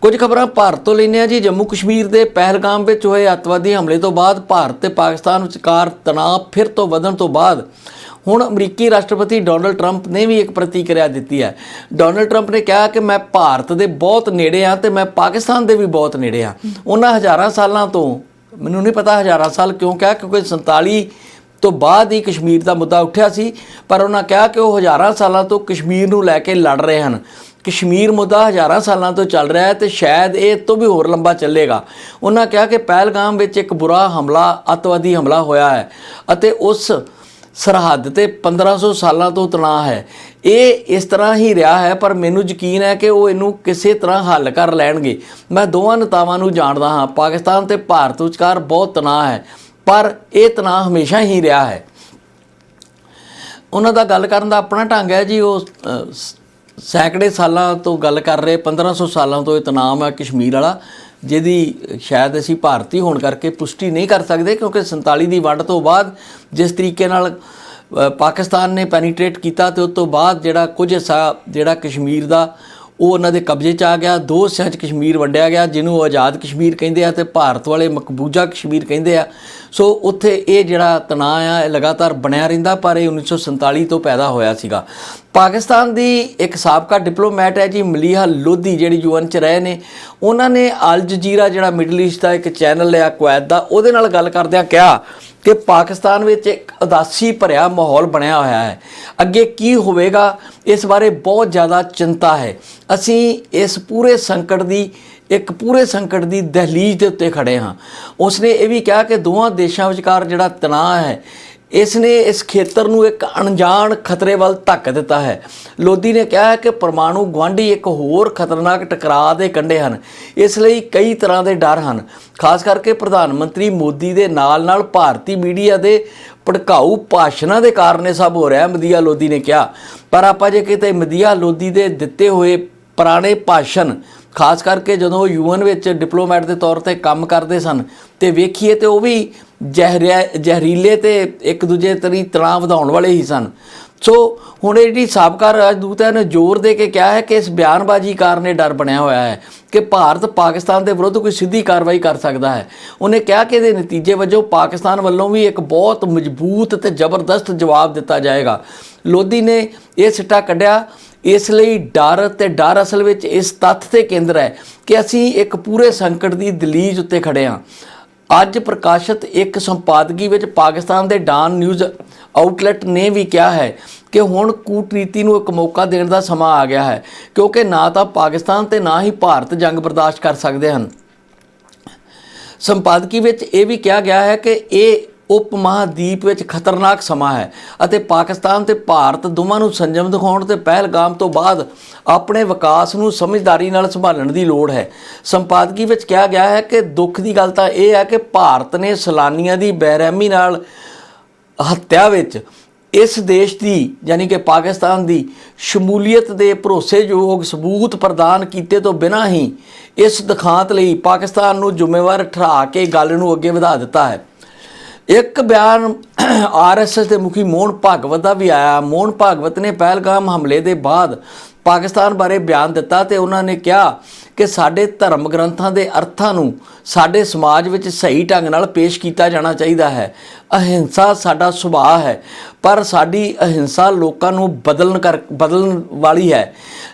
ਕੁਝ ਖਬਰਾਂ ਭਾਰਤ ਤੋਂ ਲੈਂਦੇ ਆ ਜੀ। ਜੰਮੂ ਕਸ਼ਮੀਰ ਦੇ ਪਹਿਲਗਾਮ ਵਿੱਚ ਹੋਏ ਅੱਤਵਾਦੀ ਹਮਲੇ ਤੋਂ ਬਾਅਦ ਭਾਰਤ ਤੇ ਪਾਕਿਸਤਾਨ ਵਿਚਕਾਰ ਤਣਾਅ ਫਿਰ ਤੋਂ ਵਧਣ ਤੋਂ ਬਾਅਦ ਹੁਣ ਅਮਰੀਕੀ ਰਾਸ਼ਟਰਪਤੀ ਡੋਨਲਡ ਟਰੰਪ ਨੇ ਵੀ ਇੱਕ ਪ੍ਰਤੀਕਿਰਿਆ ਦਿੱਤੀ ਹੈ। ਡੋਨਲਡ ਟਰੰਪ ਨੇ ਕਿਹਾ ਕਿ ਮੈਂ ਭਾਰਤ ਦੇ ਬਹੁਤ ਨੇੜੇ ਆ ਤੇ ਮੈਂ ਪਾਕਿਸਤਾਨ ਦੇ ਵੀ ਬਹੁਤ ਨੇੜੇ ਆ ਉਹਨਾਂ ਹਜ਼ਾਰਾਂ ਸਾਲਾਂ ਤੋਂ, ਮੈਨੂੰ ਨਹੀਂ ਪਤਾ ਹਜ਼ਾਰਾਂ ਸਾਲ ਕਿਉਂ ਕਿਹਾ, ਕਿਉਂਕਿ 47 ਤੋਂ ਬਾਅਦ ਹੀ ਕਸ਼ਮੀਰ ਦਾ ਮੁੱਦਾ ਉੱਠਿਆ ਸੀ, ਪਰ ਉਹਨਾਂ ਕਿਹਾ ਕਿ ਉਹ ਹਜ਼ਾਰਾਂ ਸਾਲਾਂ ਤੋਂ ਕਸ਼ਮੀਰ ਨੂੰ ਲੈ ਕੇ ਲੜ ਰਹੇ ਹਨ। ਕਸ਼ਮੀਰ ਮੁੱਦਾ ਹਜ਼ਾਰਾਂ ਸਾਲਾਂ ਤੋਂ ਚੱਲ ਰਿਹਾ ਹੈ ਤੇ ਸ਼ਾਇਦ ਇਹ ਤੋਂ ਵੀ ਹੋਰ ਲੰਬਾ ਚੱਲੇਗਾ। ਉਹਨਾਂ ਕਿਹਾ ਕਿ ਪਹਿਲਗਾਮ ਵਿੱਚ ਇੱਕ ਬੁਰਾ ਹਮਲਾ, ਅੱਤਵਾਦੀ ਹਮਲਾ ਹੋਇਆ ਹੈ ਅਤੇ ਉਸ ਸਰਹੱਦ ਤੇ 1500 ਸਾਲਾਂ ਤੋਂ ਤਣਾਅ ਹੈ। ਇਹ ਇਸ ਤਰ੍ਹਾਂ ਹੀ ਰਿਹਾ ਹੈ, ਪਰ ਮੈਨੂੰ ਯਕੀਨ ਹੈ ਕਿ ਉਹ ਇਹਨੂੰ ਕਿਸੇ ਤਰ੍ਹਾਂ ਹੱਲ ਕਰ ਲੈਣਗੇ। ਮੈਂ ਦੋਵਾਂ ਨੇਤਾਵਾਂ ਨੂੰ ਜਾਣਦਾ ਹਾਂ, ਪਾਕਿਸਤਾਨ ਤੇ ਭਾਰਤ ਵਿਚਕਾਰ ਬਹੁਤ ਤਣਾਅ ਹੈ, ਪਰ ਇਹ ਤਣਾਅ ਹਮੇਸ਼ਾ ਹੀ ਰਿਹਾ ਹੈ। ਉਹਨਾਂ ਦਾ ਗੱਲ ਕਰਨ ਦਾ ਆਪਣਾ ਢੰਗ ਹੈ ਜੀ, ਉਹ ਸੈਂਕੜੇ ਸਾਲਾਂ ਤੋਂ ਗੱਲ ਕਰ ਰਹੇ 1500 ਸਾਲਾਂ ਤੋਂ ਇਹ ਤਨਾਮ ਹੈ ਕਸ਼ਮੀਰ ਵਾਲਾ, ਜਿਹਦੀ ਸ਼ਾਇਦ ਅਸੀਂ ਭਾਰਤੀ ਹੋਣ ਕਰਕੇ ਪੁਸ਼ਟੀ ਨਹੀਂ ਕਰ ਸਕਦੇ ਕਿਉਂਕਿ 47 ਦੀ ਵੰਡ ਤੋਂ ਬਾਅਦ ਜਿਸ ਤਰੀਕੇ ਨਾਲ ਪਾਕਿਸਤਾਨ ਨੇ ਪੈਨੀਟ੍ਰੇਟ ਕੀਤਾ ਤੇ ਉਸ ਤੋਂ ਬਾਅਦ ਜਿਹੜਾ ਕੁਝ ਹਿੱਸਾ ਜਿਹੜਾ ਕਸ਼ਮੀਰ ਦਾ ਉਹ ਉਹਨਾਂ ਦੇ ਕਬਜ਼ੇ 'ਚ ਆ ਗਿਆ, ਦੋ ਹਿੱਸਿਆਂ 'ਚ ਕਸ਼ਮੀਰ ਵੰਡਿਆ ਗਿਆ, ਜਿਹਨੂੰ ਉਹ ਆਜ਼ਾਦ ਕਸ਼ਮੀਰ ਕਹਿੰਦੇ ਆ ਤੇ ਭਾਰਤ ਵਾਲੇ ਮਕਬੂਜ਼ਾ ਕਸ਼ਮੀਰ ਕਹਿੰਦੇ ਆ। ਸੋ ਉੱਥੇ ਇਹ ਜਿਹੜਾ ਤਣਾਅ ਆ, ਇਹ ਲਗਾਤਾਰ ਬਣਿਆ ਰਹਿੰਦਾ, ਪਰ ਇਹ 1947 ਤੋਂ ਪੈਦਾ ਹੋਇਆ ਸੀਗਾ। ਪਾਕਿਸਤਾਨ ਦੀ ਇੱਕ ਸਾਬਕਾ ਡਿਪਲੋਮੈਟ ਹੈ ਜੀ, ਮਲੀਹਾ ਲੋਧੀ, ਜਿਹੜੀ ਯੂਐਨ 'ਚ ਰਹੇ ਨੇ। ਉਹਨਾਂ ਨੇ ਅਲ ਜਜ਼ੀਰਾ ਜਿਹੜਾ ਮਿਡਲ ਈਸਟ ਦਾ ਇੱਕ ਚੈਨਲ ਆ ਕੁਵੈਤ ਦਾ, ਉਹਦੇ ਨਾਲ ਗੱਲ ਕਰਦਿਆਂ ਕਿਹਾ ਕਿ ਪਾਕਿਸਤਾਨ ਵਿੱਚ ਇੱਕ ਉਦਾਸੀ ਭਰਿਆ ਮਾਹੌਲ ਬਣਿਆ ਹੋਇਆ ਹੈ। ਅੱਗੇ ਕੀ ਹੋਵੇਗਾ, ਇਸ ਬਾਰੇ ਬਹੁਤ ਜ਼ਿਆਦਾ ਚਿੰਤਾ ਹੈ। ਅਸੀਂ ਇਸ ਪੂਰੇ ਸੰਕਟ ਦੀ, ਇੱਕ ਪੂਰੇ ਸੰਕਟ ਦੀ ਦਹਲੀਜ਼ ਦੇ ਉੱਤੇ ਖੜੇ ਹਾਂ। ਉਸਨੇ ਇਹ ਵੀ ਕਿਹਾ ਕਿ ਦੋਵਾਂ ਦੇਸ਼ਾਂ ਵਿਚਕਾਰ ਜਿਹੜਾ ਤਣਾਅ ਹੈ ਇਸ ਨੇ ਇਸ ਖੇਤਰ ਨੂੰ ਇੱਕ ਅਣਜਾਣ ਖਤਰੇ ਵੱਲ ਧੱਕ ਦਿੱਤਾ ਹੈ। ਲੋਦੀ ਨੇ ਕਿਹਾ ਹੈ ਕਿ ਪਰਮਾਣੂ ਗੁਆਂਢੀ ਇੱਕ ਹੋਰ ਖਤਰਨਾਕ ਟਕਰਾਅ ਦੇ ਕੰਢੇ ਹਨ। ਇਸ ਲਈ ਕਈ ਤਰ੍ਹਾਂ ਦੇ ਡਰ ਹਨ। ਖਾਸ ਕਰਕੇ ਪ੍ਰਧਾਨ ਮੰਤਰੀ ਮੋਦੀ ਦੇ ਨਾਲ-ਨਾਲ ਭਾਰਤੀ ਮੀਡੀਆ ਦੇ ਭੜਕਾਊ ਭਾਸ਼ਣਾਂ ਦੇ ਕਾਰਨ ਇਹ ਸਭ ਹੋ ਰਿਹਾ ਹੈ, ਮਦੀਆ ਲੋਦੀ ਨੇ ਕਿਹਾ। ਪਰ ਆਪਾਂ ਜੇ ਕਿਤੇ ਮਦੀਆ ਲੋਦੀ ਦੇ ਦਿੱਤੇ ਹੋਏ ਪੁਰਾਣੇ ਭਾਸ਼ਣ, ਖਾਸ ਕਰਕੇ ਜਦੋਂ ਉਹ ਯੂਐਨ ਵਿੱਚ ਡਿਪਲੋਮੈਟ ਦੇ ਤੌਰ ਤੇ ਕੰਮ ਕਰਦੇ ਸਨ, ਤੇ ਵੇਖੀਏ ਤੇ ਉਹ ਵੀ ਜ਼ਹਿਰੀਲੇ ਤੇ ਇੱਕ ਦੂਜੇ ਤਰੀ ਤਣਾਅ ਵਧਾਉਣ ਵਾਲੇ ਹੀ ਸਨ। ਸੋ ਹੁਣ ਇਹ ਜਿਹੜੀ ਸਾਬਕਾ ਰਾਜਦੂਤ ਹੈ ਨੇ ਜ਼ੋਰ ਦੇ ਕੇ ਕਿਹਾ ਹੈ ਕਿ ਇਸ ਬਿਆਨਬਾਜ਼ੀ ਕਾਰਨ ਇਹ ਡਰ ਬਣਿਆ ਹੋਇਆ ਹੈ ਕਿ ਭਾਰਤ ਪਾਕਿਸਤਾਨ ਦੇ ਵਿਰੁੱਧ ਕੋਈ ਸਿੱਧੀ ਕਾਰਵਾਈ ਕਰ ਸਕਦਾ ਹੈ। ਉਹਨੇ ਕਿਹਾ ਕਿ ਇਹਦੇ ਨਤੀਜੇ ਵਜੋਂ ਪਾਕਿਸਤਾਨ ਵੱਲੋਂ ਵੀ ਇੱਕ ਬਹੁਤ ਮਜ਼ਬੂਤ ਤੇ ਜ਼ਬਰਦਸਤ ਜਵਾਬ ਦਿੱਤਾ ਜਾਏਗਾ। ਲੋਧੀ ਨੇ ਇਹ ਸਿੱਟਾ ਕੱਢਿਆ। ਇਸ ਲਈ ਡਰ ਤੇ ਡਰ ਅਸਲ ਵਿੱਚ ਇਸ ਤੱਥ ਤੇ ਕੇਂਦਰ ਹੈ ਕਿ ਅਸੀਂ ਇੱਕ ਪੂਰੇ ਸੰਕਟ ਦੀ ਦਲੀਜ ਉੱਤੇ ਖੜੇ ਹਾਂ। ਅੱਜ ਪ੍ਰਕਾਸ਼ਿਤ ਇੱਕ ਸੰਪਾਦਕੀ ਵਿੱਚ ਪਾਕਿਸਤਾਨ ਦੇ ਡਾਨ ਨਿਊਜ਼ ਆਊਟਲੈਟ ਨੇ ਵੀ ਕਿਹਾ ਹੈ ਕਿ ਹੁਣ ਕੂਟਨੀਤੀ ਨੂੰ ਇੱਕ ਮੌਕਾ ਦੇਣ ਦਾ ਸਮਾਂ ਆ ਗਿਆ ਹੈ, ਕਿਉਂਕਿ ਨਾ ਤਾਂ ਪਾਕਿਸਤਾਨ ਤੇ ਨਾ ਹੀ ਭਾਰਤ ਜੰਗ ਬਰਦਾਸ਼ਤ ਕਰ ਸਕਦੇ ਹਨ। ਸੰਪਾਦਕੀ ਵਿੱਚ ਇਹ ਵੀ ਕਿਹਾ ਗਿਆ ਹੈ ਕਿ ਇਹ ਉਪ ਮਹਾਦੀਪ ਵਿੱਚ ਖਤਰਨਾਕ ਸਮਾਂ ਹੈ ਅਤੇ ਪਾਕਿਸਤਾਨ ਤੇ ਭਾਰਤ ਦੋਵਾਂ ਨੂੰ ਸੰਜਮ ਦਿਖਾਉਣ ਤੇ ਪਹਿਲਗਾਮ ਤੋਂ ਬਾਅਦ ਆਪਣੇ ਵਿਕਾਸ ਨੂੰ ਸਮਝਦਾਰੀ ਨਾਲ ਸੰਭਾਲਣ ਦੀ ਲੋੜ ਹੈ। ਸੰਪਾਦਕੀ ਵਿੱਚ ਕਿਹਾ ਗਿਆ ਹੈ ਕਿ ਦੁੱਖ ਦੀ ਗੱਲ ਤਾਂ ਇਹ ਹੈ ਕਿ ਭਾਰਤ ਨੇ ਸਲਾਨੀਆਂ ਦੀ ਬੇਰਹਿਮੀ ਨਾਲ ਹੱਤਿਆ ਵਿੱਚ ਇਸ ਦੇਸ਼ ਦੀ, ਯਾਨੀ ਕਿ ਪਾਕਿਸਤਾਨ ਦੀ ਸ਼ਮੂਲੀਅਤ ਦੇ ਭਰੋਸੇਯੋਗ ਸਬੂਤ ਪ੍ਰਦਾਨ ਕੀਤੇ ਤੋਂ ਬਿਨਾਂ ਹੀ ਇਸ ਦਿਖਾਂਤ ਲਈ ਪਾਕਿਸਤਾਨ ਨੂੰ ਜ਼ਿੰਮੇਵਾਰ ਠਹਿਰਾ ਕੇ ਗੱਲ ਨੂੰ ਅੱਗੇ ਵਧਾ ਦਿੱਤਾ ਹੈ। ਇੱਕ ਬਿਆਨ ਆਰਐਸਐਸ ਦੇ ਮੁਖੀ ਮੋਹਨ ਭਾਗਵਤ ਦਾ ਵੀ ਆਇਆ। ਮੋਹਨ ਭਾਗਵਤ ਨੇ ਪਹਿਲਗਾਮ ਹਮਲੇ ਦੇ ਬਾਅਦ ਪਾਕਿਸਤਾਨ ਬਾਰੇ ਬਿਆਨ ਦਿੱਤਾ ਤੇ ਉਹਨਾਂ ਨੇ ਕਿਹਾ ਕਿ ਸਾਡੇ ਧਰਮ ਗ੍ਰੰਥਾਂ ਦੇ ਅਰਥਾਂ ਨੂੰ ਸਾਡੇ ਸਮਾਜ ਵਿੱਚ ਸਹੀ ਢੰਗ ਨਾਲ ਪੇਸ਼ ਕੀਤਾ ਜਾਣਾ ਚਾਹੀਦਾ ਹੈ। ਅਹਿੰਸਾ ਸਾਡਾ ਸੁਭਾਅ ਹੈ, ਪਰ ਸਾਡੀ ਅਹਿੰਸਾ ਲੋਕਾਂ ਨੂੰ ਬਦਲਣ ਕਰ, ਬਦਲਣ ਵਾਲੀ ਹੈ।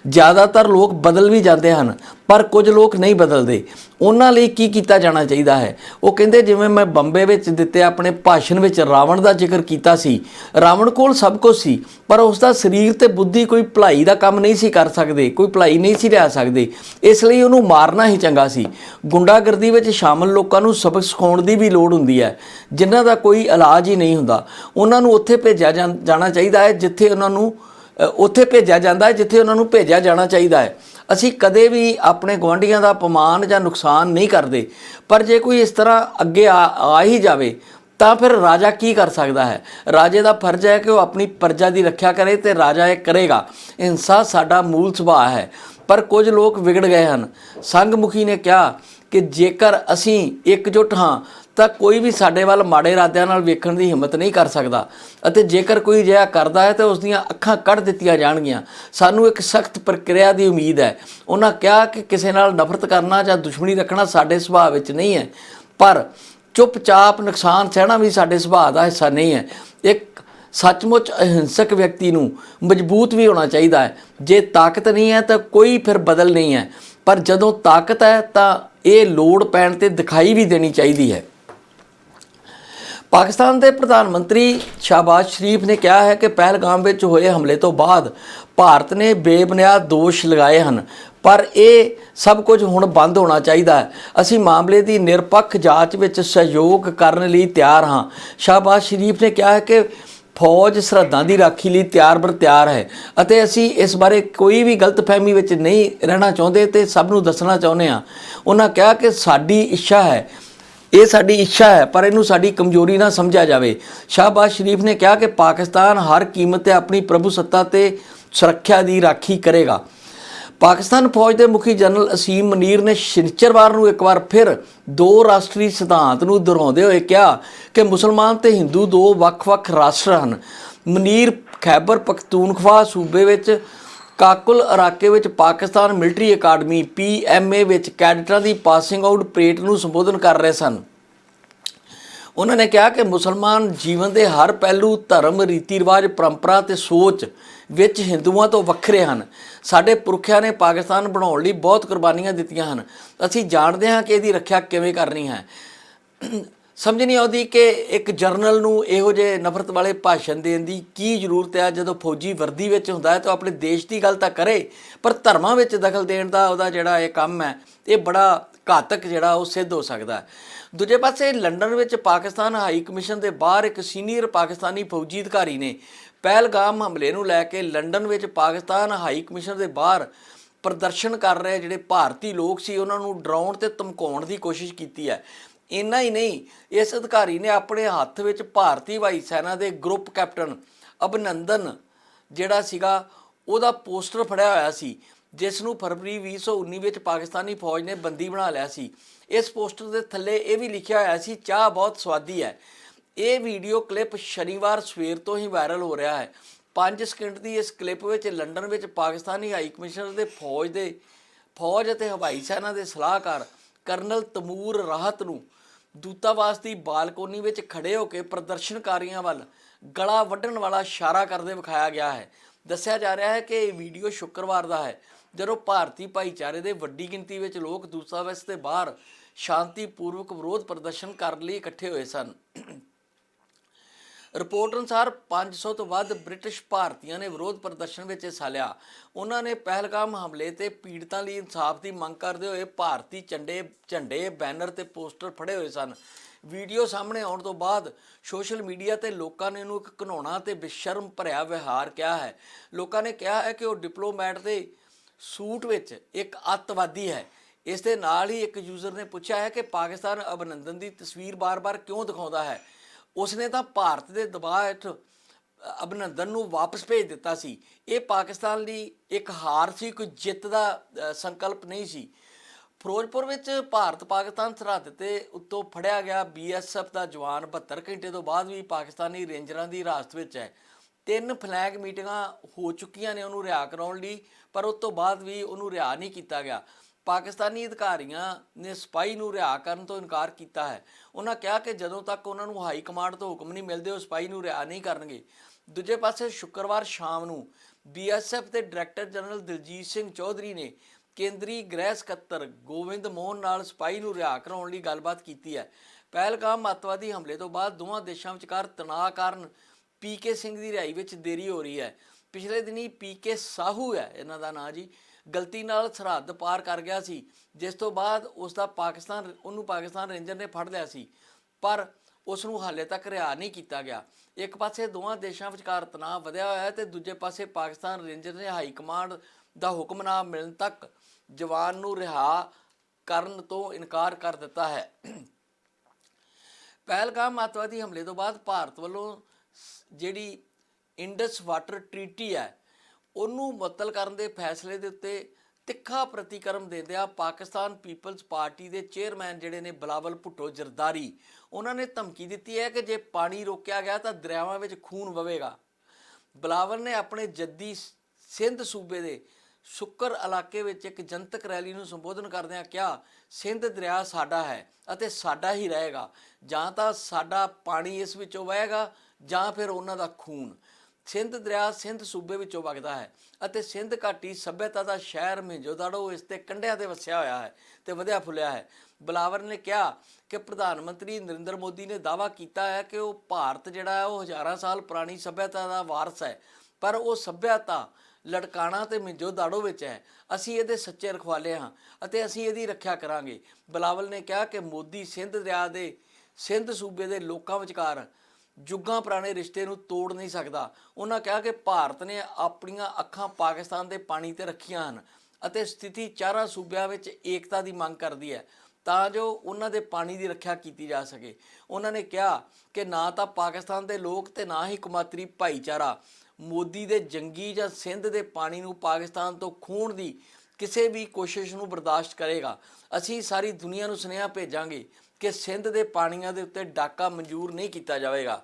ਜ਼ਿਆਦਾਤਰ ਲੋਕ ਬਦਲ ਵੀ ਜਾਂਦੇ ਹਨ, ਪਰ ਕੁਝ ਲੋਕ ਨਹੀਂ ਬਦਲਦੇ। ਉਹਨਾਂ ਲਈ ਕੀ ਕੀਤਾ ਜਾਣਾ ਚਾਹੀਦਾ ਹੈ? ਉਹ ਕਹਿੰਦੇ, ਜਿਵੇਂ ਮੈਂ ਬੰਬੇ ਵਿੱਚ ਦਿੱਤੇ ਆਪਣੇ ਭਾਸ਼ਣ ਵਿੱਚ ਰਾਵਣ ਦਾ ਜ਼ਿਕਰ ਕੀਤਾ ਸੀ, ਰਾਵਣ ਕੋਲ ਸਭ ਕੁਝ ਸੀ, ਪਰ ਉਸ ਦਾ ਸਰੀਰ ਤੇ ਬੁੱਧੀ ਕੋਈ ਭਲਾਈ ਦਾ ਕੰਮ ਨਹੀਂ ਸੀ ਕਰ ਸਕਦੇ, ਕੋਈ ਭਲਾਈ ਨਹੀਂ ਸੀ ਲਿਆ ਸਕਦੇ। ਇਸ ਲਈ ਉਹਨੂੰ ਮਾਰਨਾ ਹੀ ਚੰਗਾ ਸੀ। ਗੁੰਡਾਗਰਦੀ ਵਿੱਚ ਸ਼ਾਮਲ ਲੋਕਾਂ ਨੂੰ ਸਬਕ ਸਿਖਾਉਣ ਦੀ ਵੀ ਲੋੜ ਹੁੰਦੀ ਹੈ, ਜਿਨ੍ਹਾਂ ਦਾ ਕੋਈ ਇਲਾਜ ਹੀ ਨਹੀਂ ਹੁੰਦਾ। ਉਹਨਾਂ ਨੂੰ ਉੱਥੇ ਭੇਜਿਆ ਜਾਂ- ਜਾਣਾ ਚਾਹੀਦਾ ਹੈ, ਜਿੱਥੇ ਉਹਨਾਂ ਨੂੰ ਉੱਥੇ ਭੇਜਿਆ ਜਾਂਦਾ ਹੈ, ਜਿੱਥੇ ਉਹਨਾਂ ਨੂੰ ਭੇਜਿਆ ਜਾਣਾ ਚਾਹੀਦਾ ਹੈ। ਅਸੀਂ ਕਦੇ ਵੀ ਆਪਣੇ ਗੁਆਂਢੀਆਂ ਦਾ ਅਪਮਾਨ ਜਾਂ ਨੁਕਸਾਨ ਨਹੀਂ ਕਰਦੇ, ਪਰ ਜੇ ਕੋਈ ਇਸ ਤਰ੍ਹਾਂ ਅੱਗੇ ਆ ਆ ਹੀ ਜਾਵੇ, ਤਾਂ ਫਿਰ ਰਾਜਾ ਕੀ ਕਰ ਸਕਦਾ ਹੈ? ਰਾਜੇ ਦਾ ਫਰਜ਼ ਹੈ ਕਿ ਉਹ ਆਪਣੀ ਪ੍ਰਜਾ ਦੀ ਰੱਖਿਆ ਕਰੇ ਤੇ ਰਾਜਾ ਇਹ ਕਰੇਗਾ। ਹਿੰਸਾ ਸਾਡਾ ਮੂਲ ਸੁਭਾਅ ਹੈ, ਪਰ ਕੁਝ ਲੋਕ ਵਿਗੜ ਗਏ ਹਨ। ਸੰਘਮੁਖੀ ਨੇ ਕਿਹਾ ਕਿ ਜੇਕਰ ਅਸੀਂ ਇਕਜੁੱਟ ਹਾਂ ਤਾਂ ਕੋਈ ਵੀ ਸਾਡੇ ਵੱਲ ਮਾੜੇ ਇਰਾਦਿਆਂ ਨਾਲ ਵੇਖਣ ਦੀ ਹਿੰਮਤ ਨਹੀਂ ਕਰ ਸਕਦਾ। ਅਤੇ ਜੇਕਰ ਕੋਈ ਅਜਿਹਾ ਕਰਦਾ ਹੈ, ਤਾਂ ਉਸ ਦੀਆਂ ਅੱਖਾਂ ਕੱਢ ਦਿੱਤੀਆਂ ਜਾਣਗੀਆਂ। ਸਾਨੂੰ ਇੱਕ ਸਖਤ ਪ੍ਰਕਿਰਿਆ ਦੀ ਉਮੀਦ ਹੈ। ਉਹਨਾਂ ਕਿਹਾ ਕਿ ਕਿਸੇ ਨਾਲ ਨਫ਼ਰਤ ਕਰਨਾ ਜਾਂ ਦੁਸ਼ਮਣੀ ਰੱਖਣਾ ਸਾਡੇ ਸੁਭਾਅ ਵਿੱਚ ਨਹੀਂ ਹੈ। ਪਰ ਚੁੱਪਚਾਪ ਨੁਕਸਾਨ ਸਹਿਣਾ ਵੀ ਸਾਡੇ ਸੁਭਾਅ ਦਾ ਹਿੱਸਾ ਨਹੀਂ ਹੈ। ਇੱਕ ਸੱਚਮੁੱਚ ਅਹਿੰਸਕ ਵਿਅਕਤੀ ਨੂੰ ਮਜ਼ਬੂਤ ਵੀ ਹੋਣਾ ਚਾਹੀਦਾ ਹੈ। ਜੇ ਤਾਕਤ ਨਹੀਂ ਹੈ, ਤਾਂ ਕੋਈ ਫਿਰ ਬਦਲ ਨਹੀਂ ਹੈ। ਪਰ ਜਦੋਂ ਤਾਕਤ ਹੈ, ਤਾਂ ਇਹ ਲੋੜ ਪੈਣ ਤੇ ਦਿਖਾਈ ਵੀ ਦੇਣੀ ਚਾਹੀਦੀ ਹੈ। ਪਾਕਿਸਤਾਨ ਦੇ ਪ੍ਰਧਾਨ ਮੰਤਰੀ ਸ਼ਾਬਾਜ਼ ਸ਼ਰੀਫ ਨੇ ਕਿਹਾ ਹੈ ਕਿ ਪਹਿਲਗਾਮ ਵਿੱਚ ਹੋਏ ਹਮਲੇ ਤੋਂ ਬਾਅਦ ਭਾਰਤ ਨੇ ਬੇਬੁਨਿਆਦ ਦੋਸ਼ ਲਗਾਏ ਹਨ, ਪਰ ਇਹ ਸਭ ਕੁਝ ਹੁਣ ਬੰਦ ਹੋਣਾ ਚਾਹੀਦਾ ਹੈ। ਅਸੀਂ ਮਾਮਲੇ ਦੀ ਨਿਰਪੱਖ ਜਾਂਚ ਵਿੱਚ ਸਹਿਯੋਗ ਕਰਨ ਲਈ ਤਿਆਰ ਹਾਂ। ਸ਼ਾਬਾਜ਼ ਸ਼ਰੀਫ ਨੇ ਕਿਹਾ ਹੈ ਕਿ ਫੌਜ ਸਰਹੱਦਾਂ ਦੀ ਰਾਖੀ ਲਈ ਤਿਆਰ ਬਰ ਤਿਆਰ ਹੈ ਅਤੇ ਅਸੀਂ ਇਸ ਬਾਰੇ ਕੋਈ ਵੀ ਗਲਤਫਹਿਮੀ ਵਿੱਚ ਨਹੀਂ ਰਹਿਣਾ ਚਾਹੁੰਦੇ ਤੇ ਸਭ ਨੂੰ ਦੱਸਣਾ ਚਾਹੁੰਦੇ ਹਾਂ। ਉਹਨਾਂ ਕਿਹਾ ਕਿ ਸਾਡੀ ਇੱਛਾ ਹੈ ਇਹ ਸਾਡੀ ਇੱਛਾ ਹੈ, ਪਰ ਇਹਨੂੰ ਸਾਡੀ ਕਮਜ਼ੋਰੀ ਨਾ ਸਮਝਿਆ ਜਾਵੇ। ਸ਼ਾਹਬਾਜ਼ ਸ਼ਰੀਫ ਨੇ ਕਿਹਾ ਕਿ ਪਾਕਿਸਤਾਨ ਹਰ ਕੀਮਤ ਤੇ ਆਪਣੀ ਪ੍ਰਭੂ ਸੱਤਾ ਤੇ ਸੁਰੱਖਿਆ ਦੀ ਰਾਖੀ ਕਰੇਗਾ। ਪਾਕਿਸਤਾਨ ਫੌਜ ਦੇ ਮੁਖੀ ਜਨਰਲ ਅਸੀਮ ਮਨੀਰ ਨੇ ਸ਼ਨੀਚਰਵਾਰ ਨੂੰ ਇੱਕ ਵਾਰ ਫਿਰ ਦੋ ਰਾਸ਼ਟਰੀ ਸਿਧਾਂਤ ਨੂੰ ਦੁਹਰਾਉਂਦੇ ਹੋਏ ਕਿਹਾ ਕਿ ਮੁਸਲਮਾਨ ਤੇ ਹਿੰਦੂ ਦੋ ਵੱਖ-ਵੱਖ ਰਾਸ਼ਟਰ ਹਨ। ਮਨੀਰ ਖੈਬਰ ਪਖਤੂਨਖਵਾ ਸੂਬੇ ਵਿੱਚ ਕਾਕੁਲ ਇਲਾਕੇ ਵਿੱਚ ਪਾਕਿਸਤਾਨ ਮਿਲਟਰੀ ਅਕੈਡਮੀ ਪੀਐਮਏ ਵਿੱਚ ਕੈਡਟਾਂ ਦੀ ਪਾਸਿੰਗ ਆਊਟ ਪਰੇਡ ਨੂੰ ਸੰਬੋਧਨ ਕਰ ਰਹੇ ਸਨ। ਉਹਨਾਂ ਨੇ ਕਿਹਾ ਕਿ ਮੁਸਲਮਾਨ ਜੀਵਨ ਦੇ ਹਰ ਪਹਿਲੂ, ਧਰਮ, ਰੀਤੀ ਰਿਵਾਜ, ਪਰੰਪਰਾ ਤੇ ਸੋਚ ਵਿੱਚ ਹਿੰਦੂਆਂ ਤੋਂ ਵੱਖਰੇ ਹਨ। ਸਾਡੇ ਪੁਰਖਿਆਂ ਨੇ ਪਾਕਿਸਤਾਨ ਬਣਾਉਣ ਲਈ ਬਹੁਤ ਕੁਰਬਾਨੀਆਂ ਦਿੱਤੀਆਂ ਹਨ। ਅਸੀਂ ਜਾਣਦੇ ਹਾਂ ਕਿ ਇਹਦੀ ਰੱਖਿਆ ਕਿਵੇਂ ਕਰਨੀ ਹੈ। ਸਮਝ ਨਹੀਂ ਆਉਂਦੀ ਕਿ ਇੱਕ ਜਰਨਲ ਨੂੰ ਇਹੋ ਜਿਹੇ ਨਫ਼ਰਤ ਵਾਲੇ ਭਾਸ਼ਣ ਦੇਣ ਦੀ ਕੀ ਜ਼ਰੂਰਤ ਹੈ ਜਦੋਂ ਫੌਜੀ ਵਰਦੀ ਵਿੱਚ ਹੁੰਦਾ ਹੈ ਤਾਂ ਆਪਣੇ ਦੇਸ਼ ਦੀ ਗੱਲ ਤਾਂ ਕਰੇ, ਪਰ ਧਰਮਾਂ ਵਿੱਚ ਦਖਲ ਦੇਣ ਦਾ ਉਹਦਾ ਜਿਹੜਾ ਇਹ ਕੰਮ ਹੈ, ਇਹ ਬੜਾ ਘਾਤਕ ਜਿਹੜਾ ਉਹ ਸਿੱਧ ਹੋ ਸਕਦਾ ਹੈ। ਦੂਜੇ ਪਾਸੇ ਲੰਡਨ ਵਿੱਚ ਪਾਕਿਸਤਾਨ ਹਾਈ ਕਮਿਸ਼ਨ ਦੇ ਬਾਹਰ ਇੱਕ ਸੀਨੀਅਰ ਪਾਕਿਸਤਾਨੀ ਫੌਜੀ ਅਧਿਕਾਰੀ ਨੇ ਪਹਿਲਗਾਮ ਹਮਲੇ ਨੂੰ ਲੈ ਕੇ ਲੰਡਨ ਵਿੱਚ ਪਾਕਿਸਤਾਨ ਹਾਈ ਕਮਿਸ਼ਨ ਦੇ ਬਾਹਰ ਪ੍ਰਦਰਸ਼ਨ ਕਰ ਰਹੇ ਜਿਹੜੇ ਭਾਰਤੀ ਲੋਕ ਸੀ, ਉਹਨਾਂ ਨੂੰ ਡਰਾਉਣ ਤੇ ਧਮਕਾਉਣ ਦੀ ਕੋਸ਼ਿਸ਼ ਕੀਤੀ ਹੈ। ਇੰਨਾ ਹੀ ਨਹੀਂ, ਇਸ ਅਧਿਕਾਰੀ ਨੇ ਆਪਣੇ ਹੱਥ ਵਿੱਚ ਭਾਰਤੀ ਵਾਯੂ ਸੈਨਾ ਦੇ ਗਰੁੱਪ ਕੈਪਟਨ ਅਭਿਨੰਦਨ ਜਿਹੜਾ ਸੀਗਾ, ਉਹਦਾ ਪੋਸਟਰ ਫੜਿਆ ਹੋਇਆ ਸੀ, ਜਿਸ ਨੂੰ ਫਰਵਰੀ 2019 ਵਿੱਚ ਪਾਕਿਸਤਾਨੀ ਫੌਜ ਨੇ ਬੰਦੀ ਬਣਾ ਲਿਆ ਸੀ। ਇਸ ਪੋਸਟਰ ਦੇ ਥੱਲੇ ਇਹ ਵੀ ਲਿਖਿਆ ਹੋਇਆ ਸੀ, ਚਾਹ ਬਹੁਤ ਸਵਾਦੀ ਹੈ। ਇਹ ਵੀਡੀਓ ਕਲਿੱਪ ਸ਼ਨੀਵਾਰ ਸਵੇਰ ਤੋਂ ਹੀ ਵਾਇਰਲ ਹੋ ਰਿਹਾ ਹੈ। 5 ਸਕਿੰਟ ਦੀ ਇਸ ਕਲਿੱਪ ਵਿੱਚ ਲੰਡਨ ਵਿੱਚ ਪਾਕਿਸਤਾਨੀ ਹਾਈ ਕਮਿਸ਼ਨਰ ਦੇ ਫੌਜ ਦੇ, ਫੌਜ ਅਤੇ ਹਵਾਈ ਸੈਨਾ ਦੇ ਸਲਾਹਕਾਰ ਕਰਨਲ ਤਮੂਰ ਰਾਹਤ ਨੂੰ ਦੂਤਾਵਾਸ ਦੀ ਬਾਲਕੋਨੀ ਵਿੱਚ ਖੜੇ ਹੋ ਕੇ ਪ੍ਰਦਰਸ਼ਨਕਾਰੀਆਂ ਵੱਲ ਗਲਾ ਵੱਢਣ ਵਾਲਾ ਇਸ਼ਾਰਾ ਕਰਦੇ ਵਿਖਾਇਆ ਗਿਆ ਹੈ। ਦੱਸਿਆ ਜਾ ਰਿਹਾ ਹੈ ਕਿ ਇਹ ਵੀਡੀਓ ਸ਼ੁੱਕਰਵਾਰ ਦਾ ਹੈ। ਜਦੋਂ ਭਾਰਤੀ ਭਾਈਚਾਰੇ ਦੇ ਵੱਡੀ ਗਿਣਤੀ ਵਿੱਚ ਲੋਕ ਦੂਤਾਵਾਸ ਦੇ ਬਾਹਰ ਸ਼ਾਂਤੀਪੂਰਵਕ ਵਿਰੋਧ ਪ੍ਰਦਰਸ਼ਨ ਕਰਨ ਲਈ ਇਕੱਠੇ ਹੋਏ ਸਨ। ਰਿਪੋਰਟ ਅਨੁਸਾਰ 500 ਤੋਂ ਵੱਧ ਬ੍ਰਿਟਿਸ਼ ਭਾਰਤੀਆਂ ਨੇ ਵਿਰੋਧ ਪ੍ਰਦਰਸ਼ਨ ਵਿੱਚ ਹਿੱਸਾ ਲਿਆ। ਉਹਨਾਂ ਨੇ ਪਹਿਲਗਾਮ ਹਮਲੇ ਤੇ ਪੀੜਤਾਂ ਲਈ ਇਨਸਾਫ ਦੀ ਮੰਗ ਕਰਦੇ ਹੋਏ ਭਾਰਤੀ ਝੰਡੇ ਝੰਡੇ, ਬੈਨਰ ਤੇ ਪੋਸਟਰ ਫੜੇ ਹੋਏ ਸਨ। ਵੀਡੀਓ ਸਾਹਮਣੇ ਆਉਣ ਤੋਂ ਬਾਅਦ ਸੋਸ਼ਲ ਮੀਡੀਆ ਤੇ ਲੋਕਾਂ ਨੇ ਇਹਨੂੰ ਇੱਕ ਘਿਨਾਉਣਾ ਤੇ ਬੇਸ਼ਰਮ ਭਰਿਆ ਵਿਹਾਰ ਕਿਹਾ ਹੈ। ਲੋਕਾਂ ਨੇ ਕਿਹਾ ਹੈ ਕਿ ਉਹ ਡਿਪਲੋਮੈਟ ਦੇ ਸੂਟ ਵਿੱਚ ਇੱਕ ਅੱਤਵਾਦੀ ਹੈ। ਇਸ ਦੇ ਨਾਲ ਹੀ ਇੱਕ ਯੂਜ਼ਰ ਨੇ ਪੁੱਛਿਆ ਹੈ ਕਿ ਪਾਕਿਸਤਾਨ ਅਭਿਨੰਦਨ ਦੀ ਤਸਵੀਰ ਬਾਰ-ਬਾਰ ਕਿਉਂ ਦਿਖਾਉਂਦਾ ਹੈ? ਉਸਨੇ ਤਾਂ ਭਾਰਤ ਦੇ ਦਬਾਅ ਹੇਠ ਅਭਿਨੰਦਨ ਨੂੰ ਵਾਪਸ ਭੇਜ ਦਿੱਤਾ ਸੀ। ਇਹ ਪਾਕਿਸਤਾਨ ਲਈ ਇੱਕ ਹਾਰ ਸੀ, ਕੋਈ ਜਿੱਤ ਦਾ ਸੰਕਲਪ ਨਹੀਂ ਸੀ। ਫਿਰੋਜ਼ਪੁਰ ਵਿੱਚ ਭਾਰਤ ਪਾਕਿਸਤਾਨ ਸਰਹੱਦ ਤੇ ਉੱਤੋਂ ਫੜਿਆ ਗਿਆ ਬੀਐਸਐਫ ਦਾ ਜਵਾਨ 72 ਘੰਟੇ ਤੋਂ ਬਾਅਦ ਵੀ ਪਾਕਿਸਤਾਨੀ ਰੇਂਜਰਾਂ ਦੀ ਹਿਰਾਸਤ ਵਿੱਚ ਹੈ। ਤਿੰਨ ਫਲੈਗ ਮੀਟਿੰਗਾਂ ਹੋ ਚੁੱਕੀਆਂ ਨੇ ਉਹਨੂੰ ਰਿਹਾ ਕਰਾਉਣ ਲਈ, ਪਰ ਉਸ ਤੋਂ ਬਾਅਦ ਵੀ ਉਹਨੂੰ ਰਿਹਾ ਨਹੀਂ ਕੀਤਾ ਗਿਆ। ਪਾਕਿਸਤਾਨੀ ਅਧਿਕਾਰੀਆਂ ਨੇ ਸਿਪਾਹੀ ਨੂੰ ਰਿਹਾ ਕਰਨ ਤੋਂ ਇਨਕਾਰ ਕੀਤਾ ਹੈ। ਉਹਨਾਂ ਕਿਹਾ ਕਿ ਜਦੋਂ ਤੱਕ ਉਹਨਾਂ ਨੂੰ ਹਾਈ ਕਮਾਂਡ ਤੋਂ ਹੁਕਮ ਨਹੀਂ ਮਿਲਦੇ, ਉਹ ਸਿਪਾਹੀ ਨੂੰ ਰਿਹਾ ਨਹੀਂ ਕਰਨਗੇ। ਦੂਜੇ ਪਾਸੇ ਸ਼ੁੱਕਰਵਾਰ ਸ਼ਾਮ ਨੂੰ ਬੀਐਸਐਫ ਦੇ ਡਾਇਰੈਕਟਰ ਜਨਰਲ ਦਿਲਜੀਤ ਸਿੰਘ ਚੌਧਰੀ ਨੇ ਕੇਂਦਰੀ ਗ੍ਰਹਿ ਸਕੱਤਰ ਗੋਵਿੰਦ ਮੋਹਨ ਨਾਲ ਸਿਪਾਹੀ ਨੂੰ ਰਿਹਾ ਕਰਾਉਣ ਲਈ ਗੱਲਬਾਤ ਕੀਤੀ ਹੈ। ਪਹਿਲਗਾਮ ਅੱਤਵਾਦੀ ਹਮਲੇ ਤੋਂ ਬਾਅਦ ਦੋਵਾਂ ਦੇਸ਼ਾਂ ਵਿਚਕਾਰ ਤਣਾਅ ਕਾਰਨ ਪੀਕੇ ਸਿੰਘ ਦੀ ਰਿਹਾਈ ਵਿੱਚ ਦੇਰੀ ਹੋ ਰਹੀ ਹੈ। ਪਿਛਲੇ ਦਿਨੀ ਪੀਕੇ ਸਾਹੂ ਹੈ, ਇਹਨਾਂ ਦਾ ਨਾਂ ਜੀ ਗਲਤੀ ਨਾਲ ਸਰਹੱਦ ਪਾਰ ਕਰ ਗਿਆ ਸੀ, ਜਿਸ ਤੋਂ ਬਾਅਦ ਉਸ ਦਾ ਪਾਕਿਸਤਾਨ, ਉਹਨੂੰ ਪਾਕਿਸਤਾਨ ਰੇਂਜਰ ਨੇ ਫੜ ਲਿਆ ਸੀ, ਪਰ ਉਸ ਨੂੰ ਹਾਲੇ ਤੱਕ ਰਿਹਾ ਨਹੀਂ ਕੀਤਾ ਗਿਆ। ਇੱਕ ਪਾਸੇ ਦੋਵਾਂ ਦੇਸ਼ਾਂ ਵਿਚਕਾਰ ਤਣਾਅ ਵਧਿਆ ਹੋਇਆ ਹੈ ਤੇ ਦੂਜੇ ਪਾਸੇ ਪਾਕਿਸਤਾਨ ਰੇਂਜਰ ਨੇ ਹਾਈ ਕਮਾਂਡ ਦਾ ਹੁਕਮ ਨਾ ਮਿਲਣ ਤੱਕ ਜਵਾਨ ਨੂੰ ਰਿਹਾ ਕਰਨ ਤੋਂ ਇਨਕਾਰ ਕਰ ਦਿੱਤਾ ਹੈ। ਪਹਿਲਗਾਮ ਅੱਤਵਾਦੀ ਹਮਲੇ ਤੋਂ ਬਾਅਦ ਭਾਰਤ ਵੱਲੋਂ ਸ- ਜਿਹੜੀ ਇੰਡਸ ਵਾਟਰ ਟ੍ਰੀਟੀ ਹੈ ਉਹਨੂੰ ਮੁਅੱਤਲ ਕਰਨ ਦੇ ਫੈਸਲੇ ਦੇ ਉੱਤੇ ਤਿੱਖਾ ਪ੍ਰਤੀਕਰਮ ਦਿੰਦਿਆਂ ਪਾਕਿਸਤਾਨ ਪੀਪਲਜ਼ ਪਾਰਟੀ ਦੇ ਚੇਅਰਮੈਨ ਜਿਹੜੇ ਨੇ ਬਲਾਵਲ ਭੁੱਟੋ ਜਰਦਾਰੀ, ਉਹਨਾਂ ਨੇ ਧਮਕੀ ਦਿੱਤੀ ਹੈ ਕਿ ਜੇ ਪਾਣੀ ਰੋਕਿਆ ਗਿਆ ਤਾਂ ਦਰਿਆਵਾਂ ਵਿੱਚ ਖੂਨ ਵਵੇਗਾ। ਬਲਾਵਲ ਨੇ ਆਪਣੇ ਜੱਦੀ ਸਿੰਧ ਸੂਬੇ ਦੇ ਸ਼ੁੱਕਰ ਇਲਾਕੇ ਵਿੱਚ ਇੱਕ ਜਨਤਕ ਰੈਲੀ ਨੂੰ ਸੰਬੋਧਨ ਕਰਦਿਆਂ ਕਿਹਾ, ਸਿੰਧ ਦਰਿਆ ਸਾਡਾ ਹੈ ਅਤੇ ਸਾਡਾ ਹੀ ਰਹੇਗਾ। ਜਾਂ ਤਾਂ ਸਾਡਾ ਪਾਣੀ ਇਸ ਵਿੱਚੋਂ ਵਹੇਗਾ ਜਾਂ ਫਿਰ ਉਹਨਾਂ ਦਾ ਖੂਨ। ਸਿੰਧ ਦਰਿਆ ਸਿੰਧ ਸੂਬੇ ਵਿੱਚੋਂ ਵਗਦਾ ਹੈ ਅਤੇ ਸਿੰਧ ਘਾਟੀ ਸਭਿਅਤਾ ਦਾ ਸ਼ਹਿਰ ਮਿੰਜੋਦਾੜੋ ਇਸ ਤੇ ਕੰਢਿਆਂ ਤੇ ਵਸਿਆ ਹੋਇਆ ਹੈ ਤੇ ਵਧਿਆ ਫੁੱਲਿਆ ਹੈ। ਬਲਾਵਰ ਨੇ ਕਿਹਾ ਕਿ ਪ੍ਰਧਾਨ ਮੰਤਰੀ ਨਰਿੰਦਰ ਮੋਦੀ ਨੇ ਦਾਅਵਾ ਕੀਤਾ ਹੈ ਕਿ ਉਹ ਭਾਰਤ ਜਿਹੜਾ ਹੈ ਉਹ ਹਜ਼ਾਰਾਂ ਸਾਲ ਪੁਰਾਣੀ ਸਭਿਅਤਾ ਦਾ ਵਾਰਸ ਹੈ, ਪਰ ਉਹ ਸਭਿਅਤਾ ਲੜਕਾਣਾ ਤੇ ਮਿੰਜੋਦਾੜੋ ਵਿੱਚ ਹੈ। ਅਸੀਂ ਇਹਦੇ ਸੱਚੇ ਰਖਵਾਲੇ ਹਾਂ ਅਤੇ ਅਸੀਂ ਇਹਦੀ ਰੱਖਿਆ ਕਰਾਂਗੇ। ਬਲਾਵਲ ਨੇ ਕਿਹਾ ਕਿ ਮੋਦੀ ਸਿੰਧ ਦਰਿਆ ਦੇ, ਸਿੰਧ ਸੂਬੇ ਦੇ ਲੋਕਾਂ ਵਿਚਕਾਰ ਜੁੱਗਾਂ ਪੁਰਾਣੇ ਰਿਸ਼ਤੇ ਨੂੰ ਤੋੜ ਨਹੀਂ ਸਕਦਾ। ਉਹਨਾਂ ਕਿਹਾ ਕਿ ਭਾਰਤ ਨੇ ਆਪਣੀਆਂ ਅੱਖਾਂ ਪਾਕਿਸਤਾਨ ਦੇ ਪਾਣੀ ਤੇ ਰੱਖੀਆਂ ਹਨ ਅਤੇ ਸਥਿਤੀ ਚਾਰਾਂ ਸੂਬਿਆਂ ਵਿੱਚ ਏਕਤਾ ਦੀ ਮੰਗ ਕਰਦੀ ਹੈ, ਤਾਂ ਜੋ ਉਹਨਾਂ ਦੇ ਪਾਣੀ ਦੀ ਰੱਖਿਆ ਕੀਤੀ ਜਾ ਸਕੇ। ਉਹਨਾਂ ਨੇ ਕਿਹਾ ਕਿ ਨਾ ਤਾਂ ਪਾਕਿਸਤਾਨ ਦੇ ਲੋਕ ਤੇ ਨਾ ਹੀ ਕੁਮਾਤਰੀ ਭਾਈਚਾਰਾ, ਮੋਦੀ ਦੇ ਜੰਗੀ ਜਾਂ ਸਿੰਧ ਦੇ ਪਾਣੀ ਨੂੰ ਪਾਕਿਸਤਾਨ ਤੋਂ ਖੋਹਣ ਦੀ ਕਿਸੇ ਵੀ ਕੋਸ਼ਿਸ਼ ਨੂੰ ਬਰਦਾਸ਼ਤ ਕਰੇਗਾ। ਅਸੀਂ ਸਾਰੀ ਦੁਨੀਆ ਨੂੰ ਸੁਨੇਹਾ ਭੇਜਾਂਗੇ। ਕਿ ਸਿੰਧ ਦੇ ਪਾਣੀਆਂ ਦੇ ਉੱਤੇ ਡਾਕਾ ਮਨਜ਼ੂਰ ਨਹੀਂ ਕੀਤਾ ਜਾਵੇਗਾ।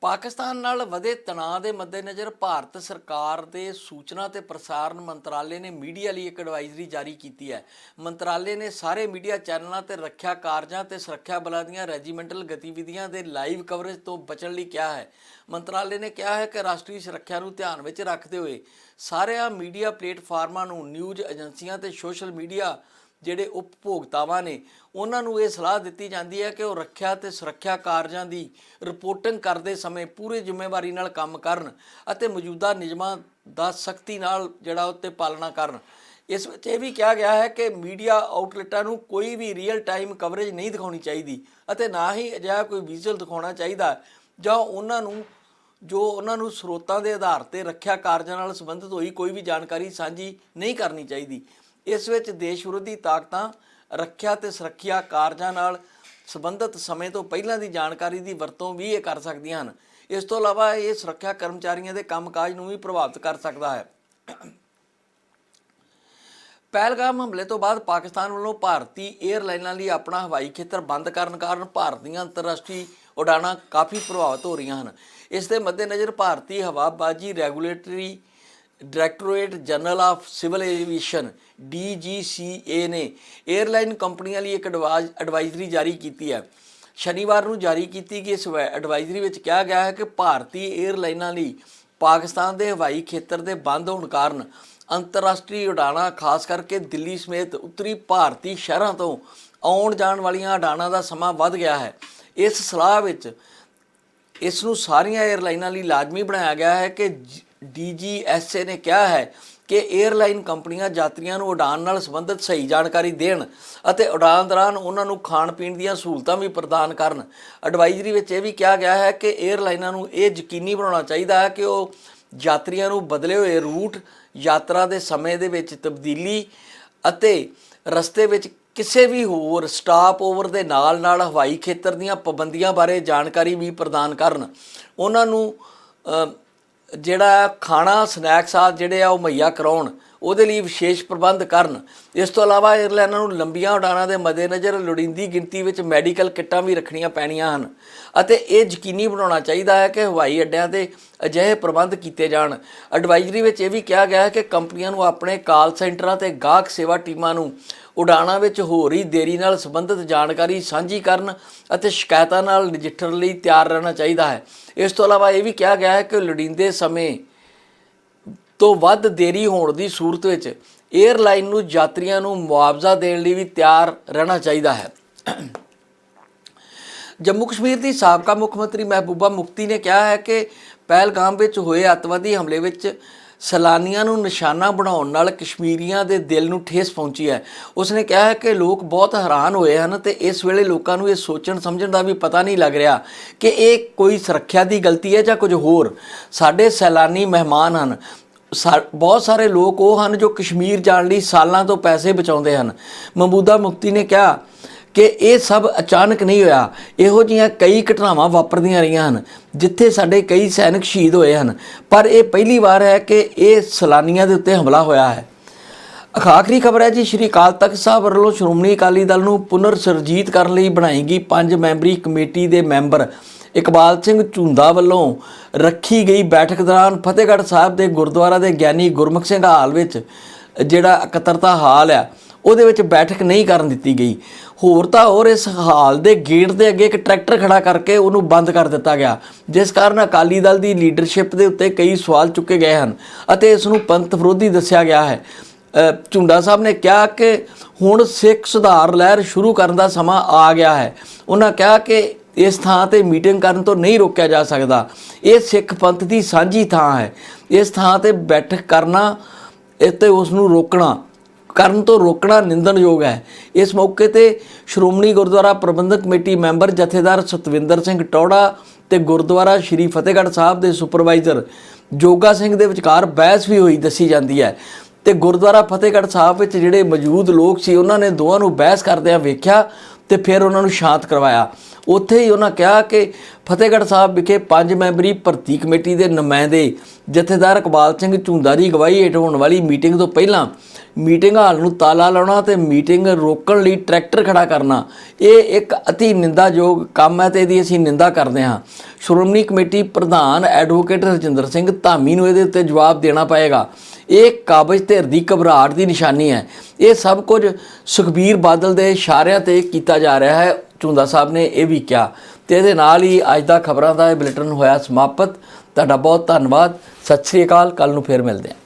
ਪਾਕਿਸਤਾਨ ਨਾਲ ਵਧੇ ਤਣਾਅ ਦੇ ਮੱਦੇਨਜ਼ਰ ਭਾਰਤ ਸਰਕਾਰ ਦੇ ਸੂਚਨਾ ਤੇ ਪ੍ਰਸਾਰਣ ਮੰਤਰਾਲੇ ਨੇ ਮੀਡੀਆ ਲਈ ਇੱਕ ਐਡਵਾਈਜ਼ਰੀ ਜਾਰੀ ਕੀਤੀ ਹੈ। ਮੰਤਰਾਲੇ ਨੇ ਸਾਰੇ ਮੀਡੀਆ ਚੈਨਲਾਂ ਤੇ ਰੱਖਿਆ ਕਾਰਜਾਂ ਤੇ ਸੁਰੱਖਿਆ ਬਲਾਂ ਦੀਆਂ ਰੈਜੀਮੈਂਟਲ ਗਤੀਵਿਧੀਆਂ ਦੇ ਲਾਈਵ ਕਵਰੇਜ ਤੋਂ ਬਚਣ ਲਈ ਕਿਹਾ ਹੈ। ਮੰਤਰਾਲੇ ਨੇ ਕਿਹਾ ਹੈ ਕਿ ਰਾਸ਼ਟਰੀ ਸੁਰੱਖਿਆ ਨੂੰ ਧਿਆਨ ਵਿੱਚ ਰੱਖਦੇ ਹੋਏ ਸਾਰਿਆਂ ਮੀਡੀਆ ਪਲੇਟਫਾਰਮਾਂ ਨੂੰ ਨਿਊਜ਼ ਏਜੰਸੀਆਂ ਤੇ ਸੋਸ਼ਲ ਮੀਡੀਆ ਜਿਹੜੇ ਉਪਭੋਗਤਾਵਾਂ ਨੇ, ਉਹਨਾਂ ਨੂੰ ਇਹ ਸਲਾਹ ਦਿੱਤੀ ਜਾਂਦੀ ਹੈ ਕਿ ਉਹ ਰੱਖਿਆ ਤੇ ਸੁਰੱਖਿਆ ਕਾਰਜਾਂ ਦੀ ਰਿਪੋਰਟਿੰਗ ਕਰਦੇ ਸਮੇਂ ਪੂਰੀ ਜ਼ਿੰਮੇਵਾਰੀ ਨਾਲ ਕੰਮ ਕਰਨ ਅਤੇ ਮੌਜੂਦਾ ਨਿਯਮਾਂ ਦਾ ਸਖਤੀ ਨਾਲ ਜਿਹੜਾ ਉੱਤੇ ਪਾਲਣਾ ਕਰਨ। ਇਸ ਵਿੱਚ ਇਹ ਵੀ ਕਿਹਾ ਗਿਆ ਹੈ ਕਿ ਮੀਡੀਆ ਆਊਟਲੈਟਾਂ ਨੂੰ ਕੋਈ ਵੀ ਰੀਅਲ ਟਾਈਮ ਕਵਰੇਜ ਨਹੀਂ ਦਿਖਾਉਣੀ ਚਾਹੀਦੀ ਅਤੇ ਨਾ ਹੀ ਅਜਿਹਾ ਕੋਈ ਵਿਜ਼ੂਅਲ ਦਿਖਾਉਣਾ ਚਾਹੀਦਾ। ਜਾਂ ਉਹਨਾਂ ਨੂੰ, ਜੋ ਉਹਨਾਂ ਨੂੰ ਸਰੋਤਾਂ ਦੇ ਆਧਾਰ ਤੇ ਰੱਖਿਆ ਕਾਰਜਾਂ ਨਾਲ ਸੰਬੰਧਿਤ ਹੋਈ ਕੋਈ ਵੀ ਜਾਣਕਾਰੀ ਸਾਂਝੀ ਨਹੀਂ ਕਰਨੀ ਚਾਹੀਦੀ। ਇਸ ਵਿੱਚ ਦੇਸ਼ ਵਿਰੋਧੀ ਤਾਕਤਾਂ, ਰੱਖਿਆ ਤੇ ਸੁਰੱਖਿਆ ਕਾਰਜਾਂ ਨਾਲ ਸੰਬੰਧਿਤ ਸਮੇਂ ਤੋਂ ਪਹਿਲਾਂ ਦੀ ਜਾਣਕਾਰੀ ਦੀ ਵਰਤੋਂ ਵੀ ਇਹ ਕਰ ਸਕਦੀਆਂ ਹਨ। ਇਸ ਤੋਂ ਇਲਾਵਾ ਇਹ ਸੁਰੱਖਿਆ ਕਰਮਚਾਰੀਆਂ ਦੇ ਕੰਮਕਾਜ ਨੂੰ ਵੀ ਪ੍ਰਭਾਵਿਤ ਕਰ ਸਕਦਾ ਹੈ। ਪਹਿਲਗਾਮ ਹਮਲੇ ਤੋਂ ਬਾਅਦ ਪਾਕਿਸਤਾਨ ਵੱਲੋਂ ਭਾਰਤੀ 에ਅਰਲਾਈਨਾਂ ਲਈ ਆਪਣਾ ਹਵਾਈ ਖੇਤਰ ਬੰਦ ਕਰਨ ਕਾਰਨ ਭਾਰਤ ਦੀਆਂ ਅੰਤਰਰਾਸ਼ਟਰੀ ਉਡਾਣਾਂ ਕਾਫੀ ਪ੍ਰਭਾਵਿਤ ਹੋ ਰਹੀਆਂ ਹਨ। ਇਸ ਦੇ ਮੱਦੇਨਜ਼ਰ ਭਾਰਤੀ ਹਵਾਬਾਜ਼ੀ regulatory directorate general of civil aviation DGCA ਨੇ 에ਅਰਲਾਈਨ ਕੰਪਨੀਆਂ ਲਈ ਇੱਕ ਐਡਵਾਈਜ਼ਰੀ ਜਾਰੀ ਕੀਤੀ ਹੈ। ਸ਼ਨੀਵਾਰ ਨੂੰ ਜਾਰੀ ਕੀਤੀ ਗਈ ਇਸ ਐਡਵਾਈਜ਼ਰੀ ਵਿੱਚ ਕਿਹਾ ਗਿਆ ਹੈ ਕਿ ਭਾਰਤੀ 에ਅਰਲਾਈਨਾਂ ਲਈ ਪਾਕਿਸਤਾਨ ਦੇ ਹਵਾਈ ਖੇਤਰ ਦੇ ਬੰਦ ਹੋਣ ਕਾਰਨ ਅੰਤਰਰਾਸ਼ਟਰੀ ਉਡਾਣਾਂ, ਖਾਸ ਕਰਕੇ ਦਿੱਲੀ ਸਮੇਤ ਉੱਤਰੀ ਭਾਰਤੀ ਸ਼ਹਿਰਾਂ ਤੋਂ ਆਉਣ ਜਾਣ ਵਾਲੀਆਂ ਉਡਾਣਾਂ ਦਾ ਸਮਾਂ ਵੱਧ ਗਿਆ ਹੈ। ਇਸ ਸਲਾਹ ਵਿੱਚ ਇਸ ਨੂੰ ਸਾਰੀਆਂ 에ਅਰਲਾਈਨਾਂ ਲਈ ਲਾਜ਼ਮੀ ਬਣਾਇਆ ਗਿਆ ਹੈ ਕਿ DGSA ਨੇ ਕਿਹਾ ਹੈ ਕਿ 에ਅਰਲਾਈਨ ਕੰਪਨੀਆਂ ਯਾਤਰੀਆਂ ਨੂੰ ਉਡਾਨ ਨਾਲ ਸੰਬੰਧਿਤ ਸਹੀ ਜਾਣਕਾਰੀ ਦੇਣ ਅਤੇ ਉਡਾਨ ਦੌਰਾਨ ਉਹਨਾਂ ਨੂੰ ਖਾਣ ਪੀਣ ਦੀਆਂ ਸਹੂਲਤਾਂ ਵੀ ਪ੍ਰਦਾਨ ਕਰਨ। ਐਡਵਾਈਜ਼ਰੀ ਵਿੱਚ ਇਹ ਵੀ ਕਿਹਾ ਗਿਆ ਹੈ ਕਿ 에ਅਰਲਾਈਨਾਂ ਨੂੰ ਇਹ ਯਕੀਨੀ ਬਣਾਉਣਾ ਚਾਹੀਦਾ ਹੈ ਕਿ ਉਹ ਯਾਤਰੀਆਂ ਨੂੰ ਬਦਲੇ ਹੋਏ ਰੂਟ, ਯਾਤਰਾ ਦੇ ਸਮੇਂ ਦੇ ਵਿੱਚ ਤਬਦੀਲੀ ਅਤੇ ਰਸਤੇ ਵਿੱਚ ਕਿਸੇ ਵੀ ਹੋਰ ਸਟਾਪ ਓਵਰ ਦੇ ਨਾਲ ਨਾਲ ਹਵਾਈ ਖੇਤਰ ਦੀਆਂ ਪਾਬੰਦੀਆਂ ਬਾਰੇ ਜਾਣਕਾਰੀ ਵੀ ਪ੍ਰਦਾਨ ਕਰਨ। ਉਹਨਾਂ ਨੂੰ ਜਿਹੜਾ ਖਾਣਾ ਸਨੈਕਸ ਆ ਜਿਹੜੇ ਆ ਉਹ ਮੁਹੱਈਆ ਕਰਾਉਣ, ਉਹਦੇ ਲਈ ਵਿਸ਼ੇਸ਼ ਪ੍ਰਬੰਧ ਕਰਨ। ਇਸ ਤੋਂ ਇਲਾਵਾ 에ਅਰਲਾਈਨਾਂ ਨੂੰ ਲੰਬੀਆਂ ਉਡਾਣਾਂ ਦੇ ਮੱਦੇਨਜ਼ਰ ਲੋੜੀਂਦੀ ਗਿਣਤੀ ਵਿੱਚ ਮੈਡੀਕਲ ਕਿੱਟਾਂ ਵੀ ਰੱਖਣੀਆਂ ਪੈਣੀਆਂ ਹਨ ਅਤੇ ਇਹ ਯਕੀਨੀ ਬਣਾਉਣਾ ਚਾਹੀਦਾ ਹੈ ਕਿ ਹਵਾਈ ਅੱਡਿਆਂ ਤੇ ਅਜਿਹੇ ਪ੍ਰਬੰਧ ਕੀਤੇ ਜਾਣ। ਐਡਵਾਈਜ਼ਰੀ ਵਿੱਚ ਇਹ ਵੀ ਕਿਹਾ ਗਿਆ ਹੈ ਕਿ ਕੰਪਨੀਆਂ ਨੂੰ ਆਪਣੇ ਕਾਲ ਸੈਂਟਰਾਂ ਤੇ ਗਾਹਕ ਸੇਵਾ ਟੀਮਾਂ ਨੂੰ ਉਡਾਣਾਂ ਵਿੱਚ ਹੋ ਰਹੀ ਦੇਰੀ ਨਾਲ ਸੰਬੰਧਿਤ ਜਾਣਕਾਰੀ ਸਾਂਝੀ ਕਰਨ ਅਤੇ ਸ਼ਿਕਾਇਤਾਂ ਨਾਲ ਨਜਿੱਠਣ ਲਈ ਤਿਆਰ ਰਹਿਣਾ ਚਾਹੀਦਾ ਹੈ। ਇਸ ਤੋਂ ਇਲਾਵਾ ਇਹ ਵੀ ਕਿਹਾ ਗਿਆ ਹੈ ਕਿ ਲੋੜੀਂਦੇ ਸਮੇਂ ਤੋਂ ਵੱਧ ਦੇਰੀ ਹੋਣ ਦੀ ਸੂਰਤ ਵਿੱਚ 에ਅਰਲਾਈਨ ਨੂੰ ਯਾਤਰੀਆਂ ਨੂੰ ਮੁਆਵਜ਼ਾ ਦੇਣ ਲਈ ਵੀ ਤਿਆਰ ਰਹਿਣਾ ਚਾਹੀਦਾ ਹੈ। ਜੰਮੂ ਕਸ਼ਮੀਰ ਦੀ ਸਾਬਕਾ ਮੁੱਖ ਮੰਤਰੀ ਮਹਿਬੂਬਾ ਮੁਫਤੀ ਨੇ ਕਿਹਾ ਹੈ ਕਿ ਪਹਿਲਗਾਮ ਵਿੱਚ ਹੋਏ ਅੱਤਵਾਦੀ ਹਮਲੇ ਵਿੱਚ ਸੈਲਾਨੀਆਂ ਨੂੰ ਨਿਸ਼ਾਨਾ ਬਣਾਉਣ ਨਾਲ ਕਸ਼ਮੀਰੀਆਂ ਦੇ ਦਿਲ ਨੂੰ ਠੇਸ ਪਹੁੰਚੀ ਹੈ। ਉਸਨੇ ਕਿਹਾ ਹੈ ਕਿ ਲੋਕ ਬਹੁਤ ਹੈਰਾਨ ਹੋਏ ਹਨ ਤੇ ਇਸ ਵੇਲੇ ਲੋਕਾਂ ਨੂੰ ਇਹ ਸੋਚਣ ਸਮਝਣ ਦਾ ਵੀ ਪਤਾ ਨਹੀਂ ਲੱਗ ਰਿਹਾ ਕਿ ਇਹ ਕੋਈ ਸੁਰੱਖਿਆ ਦੀ ਗਲਤੀ ਹੈ ਜਾਂ ਕੁਝ ਹੋਰ। ਸਾਡੇ ਸੈਲਾਨੀ ਮਹਿਮਾਨ ਹਨ। ਸਾ- ਬਹੁਤ ਸਾਰੇ ਲੋਕ ਉਹ ਹਨ ਜੋ ਕਸ਼ਮੀਰ ਜਾਣ ਲਈ ਸਾਲਾਂ ਤੋਂ ਪੈਸੇ ਬਚਾਉਂਦੇ ਹਨ। ਮਹਬੂਦਾ ਮੁਫਤੀ ਨੇ ਕਿਹਾ ਕਿ ਇਹ ਸਭ ਅਚਾਨਕ ਨਹੀਂ ਹੋਇਆ। ਇਹੋ ਜਿਹੀਆਂ ਕਈ ਘਟਨਾਵਾਂ ਵਾਪਰਦੀਆਂ ਰਹੀਆਂ ਹਨ, ਜਿੱਥੇ ਸਾਡੇ ਕਈ ਸੈਨਿਕ ਸ਼ਹੀਦ ਹੋਏ ਹਨ। ਪਰ ਇਹ ਪਹਿਲੀ ਵਾਰ ਹੈ ਕਿ ਇਹ ਸੈਲਾਨੀਆਂ ਦੇ ਉੱਤੇ ਹਮਲਾ ਹੋਇਆ ਹੈ। ਆਖਰੀ ਖਬਰ ਹੈ ਜੀ, ਸ਼੍ਰੀ ਅਕਾਲ ਤਖਤ ਸਾਹਿਬ ਵੱਲੋਂ ਸ਼੍ਰੋਮਣੀ ਅਕਾਲੀ ਦਲ ਨੂੰ ਪੁਨਰ ਸਰਜੀਤ ਕਰਨ ਲਈ ਬਣਾਈ ਗਈ ਪੰਜ ਮੈਂਬਰੀ ਕਮੇਟੀ ਦੇ ਮੈਂਬਰ ਇਕਬਾਲ ਸਿੰਘ ਝੁੰਦਾ ਵੱਲੋਂ ਰੱਖੀ ਗਈ ਬੈਠਕ ਦੌਰਾਨ ਫਤਿਹਗੜ੍ਹ ਸਾਹਿਬ ਦੇ ਗੁਰਦੁਆਰਾ ਦੇ ਗਿਆਨੀ ਗੁਰਮੁਖ ਸਿੰਘ ਹਾਲ ਵਿੱਚ ਜਿਹੜਾ ਇਕੱਤਰਤਾ ਹਾਲ ਆ ਉਹਦੇ ਵਿੱਚ ਬੈਠਕ ਨਹੀਂ ਕਰਨ ਦਿੱਤੀ ਗਈ। ਹੋਰ ਤਾਂ ਹੋਰ ਇਸ ਹਾਲ ਦੇ ਗੇਟ ਦੇ ਅੱਗੇ ਇੱਕ ਟਰੈਕਟਰ ਖੜਾ ਕਰਕੇ ਉਹਨੂੰ ਬੰਦ ਕਰ ਦਿੱਤਾ ਗਿਆ, ਜਿਸ ਕਾਰਨ ਅਕਾਲੀ ਦਲ ਦੀ ਲੀਡਰਸ਼ਿਪ ਦੇ ਉੱਤੇ ਕਈ ਸਵਾਲ ਚੁੱਕੇ ਗਏ ਹਨ ਅਤੇ ਇਸ ਨੂੰ ਪੰਥ ਵਿਰੋਧੀ ਦੱਸਿਆ ਗਿਆ ਹੈ। ਝੁੰਡਾ ਸਾਹਿਬ ਨੇ ਕਿਹਾ ਕਿ ਹੁਣ ਸਿੱਖ ਸੁਧਾਰ ਲਹਿਰ ਸ਼ੁਰੂ ਕਰਨ ਦਾ ਸਮਾਂ ਆ ਗਿਆ ਹੈ। ਉਹਨਾਂ ਕਿਹਾ ਕਿ ਇਸ ਥਾਂ ਤੇ ਮੀਟਿੰਗ ਕਰਨ ਤੋਂ ਨਹੀਂ ਰੋਕਿਆ ਜਾ ਸਕਦਾ। ਇਹ ਸਿੱਖ ਪੰਥ ਦੀ ਸਾਂਝੀ ਥਾਂ ਹੈ। ਇਸ ਥਾਂ ਤੇ ਬੈਠਕ ਕਰਨਾ ਅਤੇ ਉਸ ਨੂੰ ਰੋਕਣਾ ਕਰਨ ਤੋਂ ਰੋਕਣਾ ਨਿੰਦਣਯੋਗ ਹੈ। ਇਸ ਮੌਕੇ ਤੇ ਸ਼੍ਰੋਮਣੀ ਗੁਰਦੁਆਰਾ ਪ੍ਰਬੰਧਕ ਕਮੇਟੀ ਮੈਂਬਰ ਜਥੇਦਾਰ ਸਤਵਿੰਦਰ ਸਿੰਘ ਟੌੜਾ ਤੇ ਗੁਰਦੁਆਰਾ ਸ਼੍ਰੀ ਫਤਿਹਗੜ੍ਹ ਸਾਹਿਬ ਦੇ ਸੁਪਰਵਾਈਜ਼ਰ ਜੋਗਾ ਸਿੰਘ ਦੇ ਵਿਚਕਾਰ ਬਹਿਸ ਵੀ ਹੋਈ ਦੱਸੀ ਜਾਂਦੀ ਹੈ। ਤੇ ਗੁਰਦੁਆਰਾ ਫਤਿਹਗੜ੍ਹ ਸਾਹਿਬ ਵਿੱਚ ਜਿਹੜੇ ਮੌਜੂਦ ਲੋਕ ਸੀ, ਉਹਨਾਂ ਨੇ ਦੋਵਾਂ ਨੂੰ ਬਹਿਸ ਕਰਦਿਆਂ ਵੇਖਿਆ ਤੇ ਫਿਰ ਉਹਨਾਂ ਨੂੰ ਸ਼ਾਂਤ ਕਰਵਾਇਆ। ਉੱਥੇ ਹੀ ਉਹਨਾਂ ਕਿਹਾ ਕਿ ਫਤਿਹਗੜ੍ਹ ਸਾਹਿਬ ਵਿਖੇ ਪੰਜ ਮੈਂਬਰੀ ਭਰਤੀ ਕਮੇਟੀ ਦੇ ਨੁਮਾਇੰਦੇ ਜਥੇਦਾਰ ਇਕਬਾਲ ਸਿੰਘ ਝੁੰਦਾ ਦੀ ਅਗਵਾਈ ਹੇਠ ਹੋਣ ਵਾਲੀ ਮੀਟਿੰਗ ਤੋਂ ਪਹਿਲਾਂ ਮੀਟਿੰਗ ਹਾਲ ਨੂੰ ਤਾਲਾ ਲਾਉਣਾ ਤੇ ਮੀਟਿੰਗ ਰੋਕਣ ਲਈ ਟਰੈਕਟਰ ਖੜਾ ਕਰਨਾ, ਇਹ ਇੱਕ ਅਤੀ ਨਿੰਦਾਯੋਗ ਕੰਮ ਹੈ ਤੇ ਇਹਦੀ ਅਸੀਂ ਨਿੰਦਾ ਕਰਦੇ ਹਾਂ। ਸ਼੍ਰੋਮਣੀ ਕਮੇਟੀ ਪ੍ਰਧਾਨ ਐਡਵੋਕੇਟ ਰਜਿੰਦਰ ਸਿੰਘ ਧਾਮੀ ਨੂੰ ਇਹਦੇ ਉੱਤੇ ਜਵਾਬ ਦੇਣਾ ਪਏਗਾ। ਇਹ ਕਾਬਜ ਧਿਰ ਦੀ ਘਬਰਾਹਟ ਦੀ ਨਿਸ਼ਾਨੀ ਹੈ। ਇਹ ਸਭ ਕੁਝ ਸੁਖਬੀਰ ਬਾਦਲ ਦੇ ਇਸ਼ਾਰਿਆਂ ਤੇ ਕੀਤਾ ਜਾ ਰਿਹਾ ਹੈ, ਝੁੰਦਾ ਸਾਹਿਬ ਨੇ ਇਹ ਵੀ ਕਿਹਾ। ਤੇ ਇਹਦੇ ਨਾਲ ਹੀ ਅੱਜ ਦਾ ਖਬਰਾਂ ਦਾ ਇਹ ਬੁਲੇਟਿਨ ਹੋਇਆ ਸਮਾਪਤ। ਤੁਹਾਡਾ ਬਹੁਤ ਧੰਨਵਾਦ। ਸਤਿ ਸ੍ਰੀ ਅਕਾਲ। ਕੱਲ ਨੂੰ ਫੇਰ ਮਿਲਦੇ ਹਾਂ।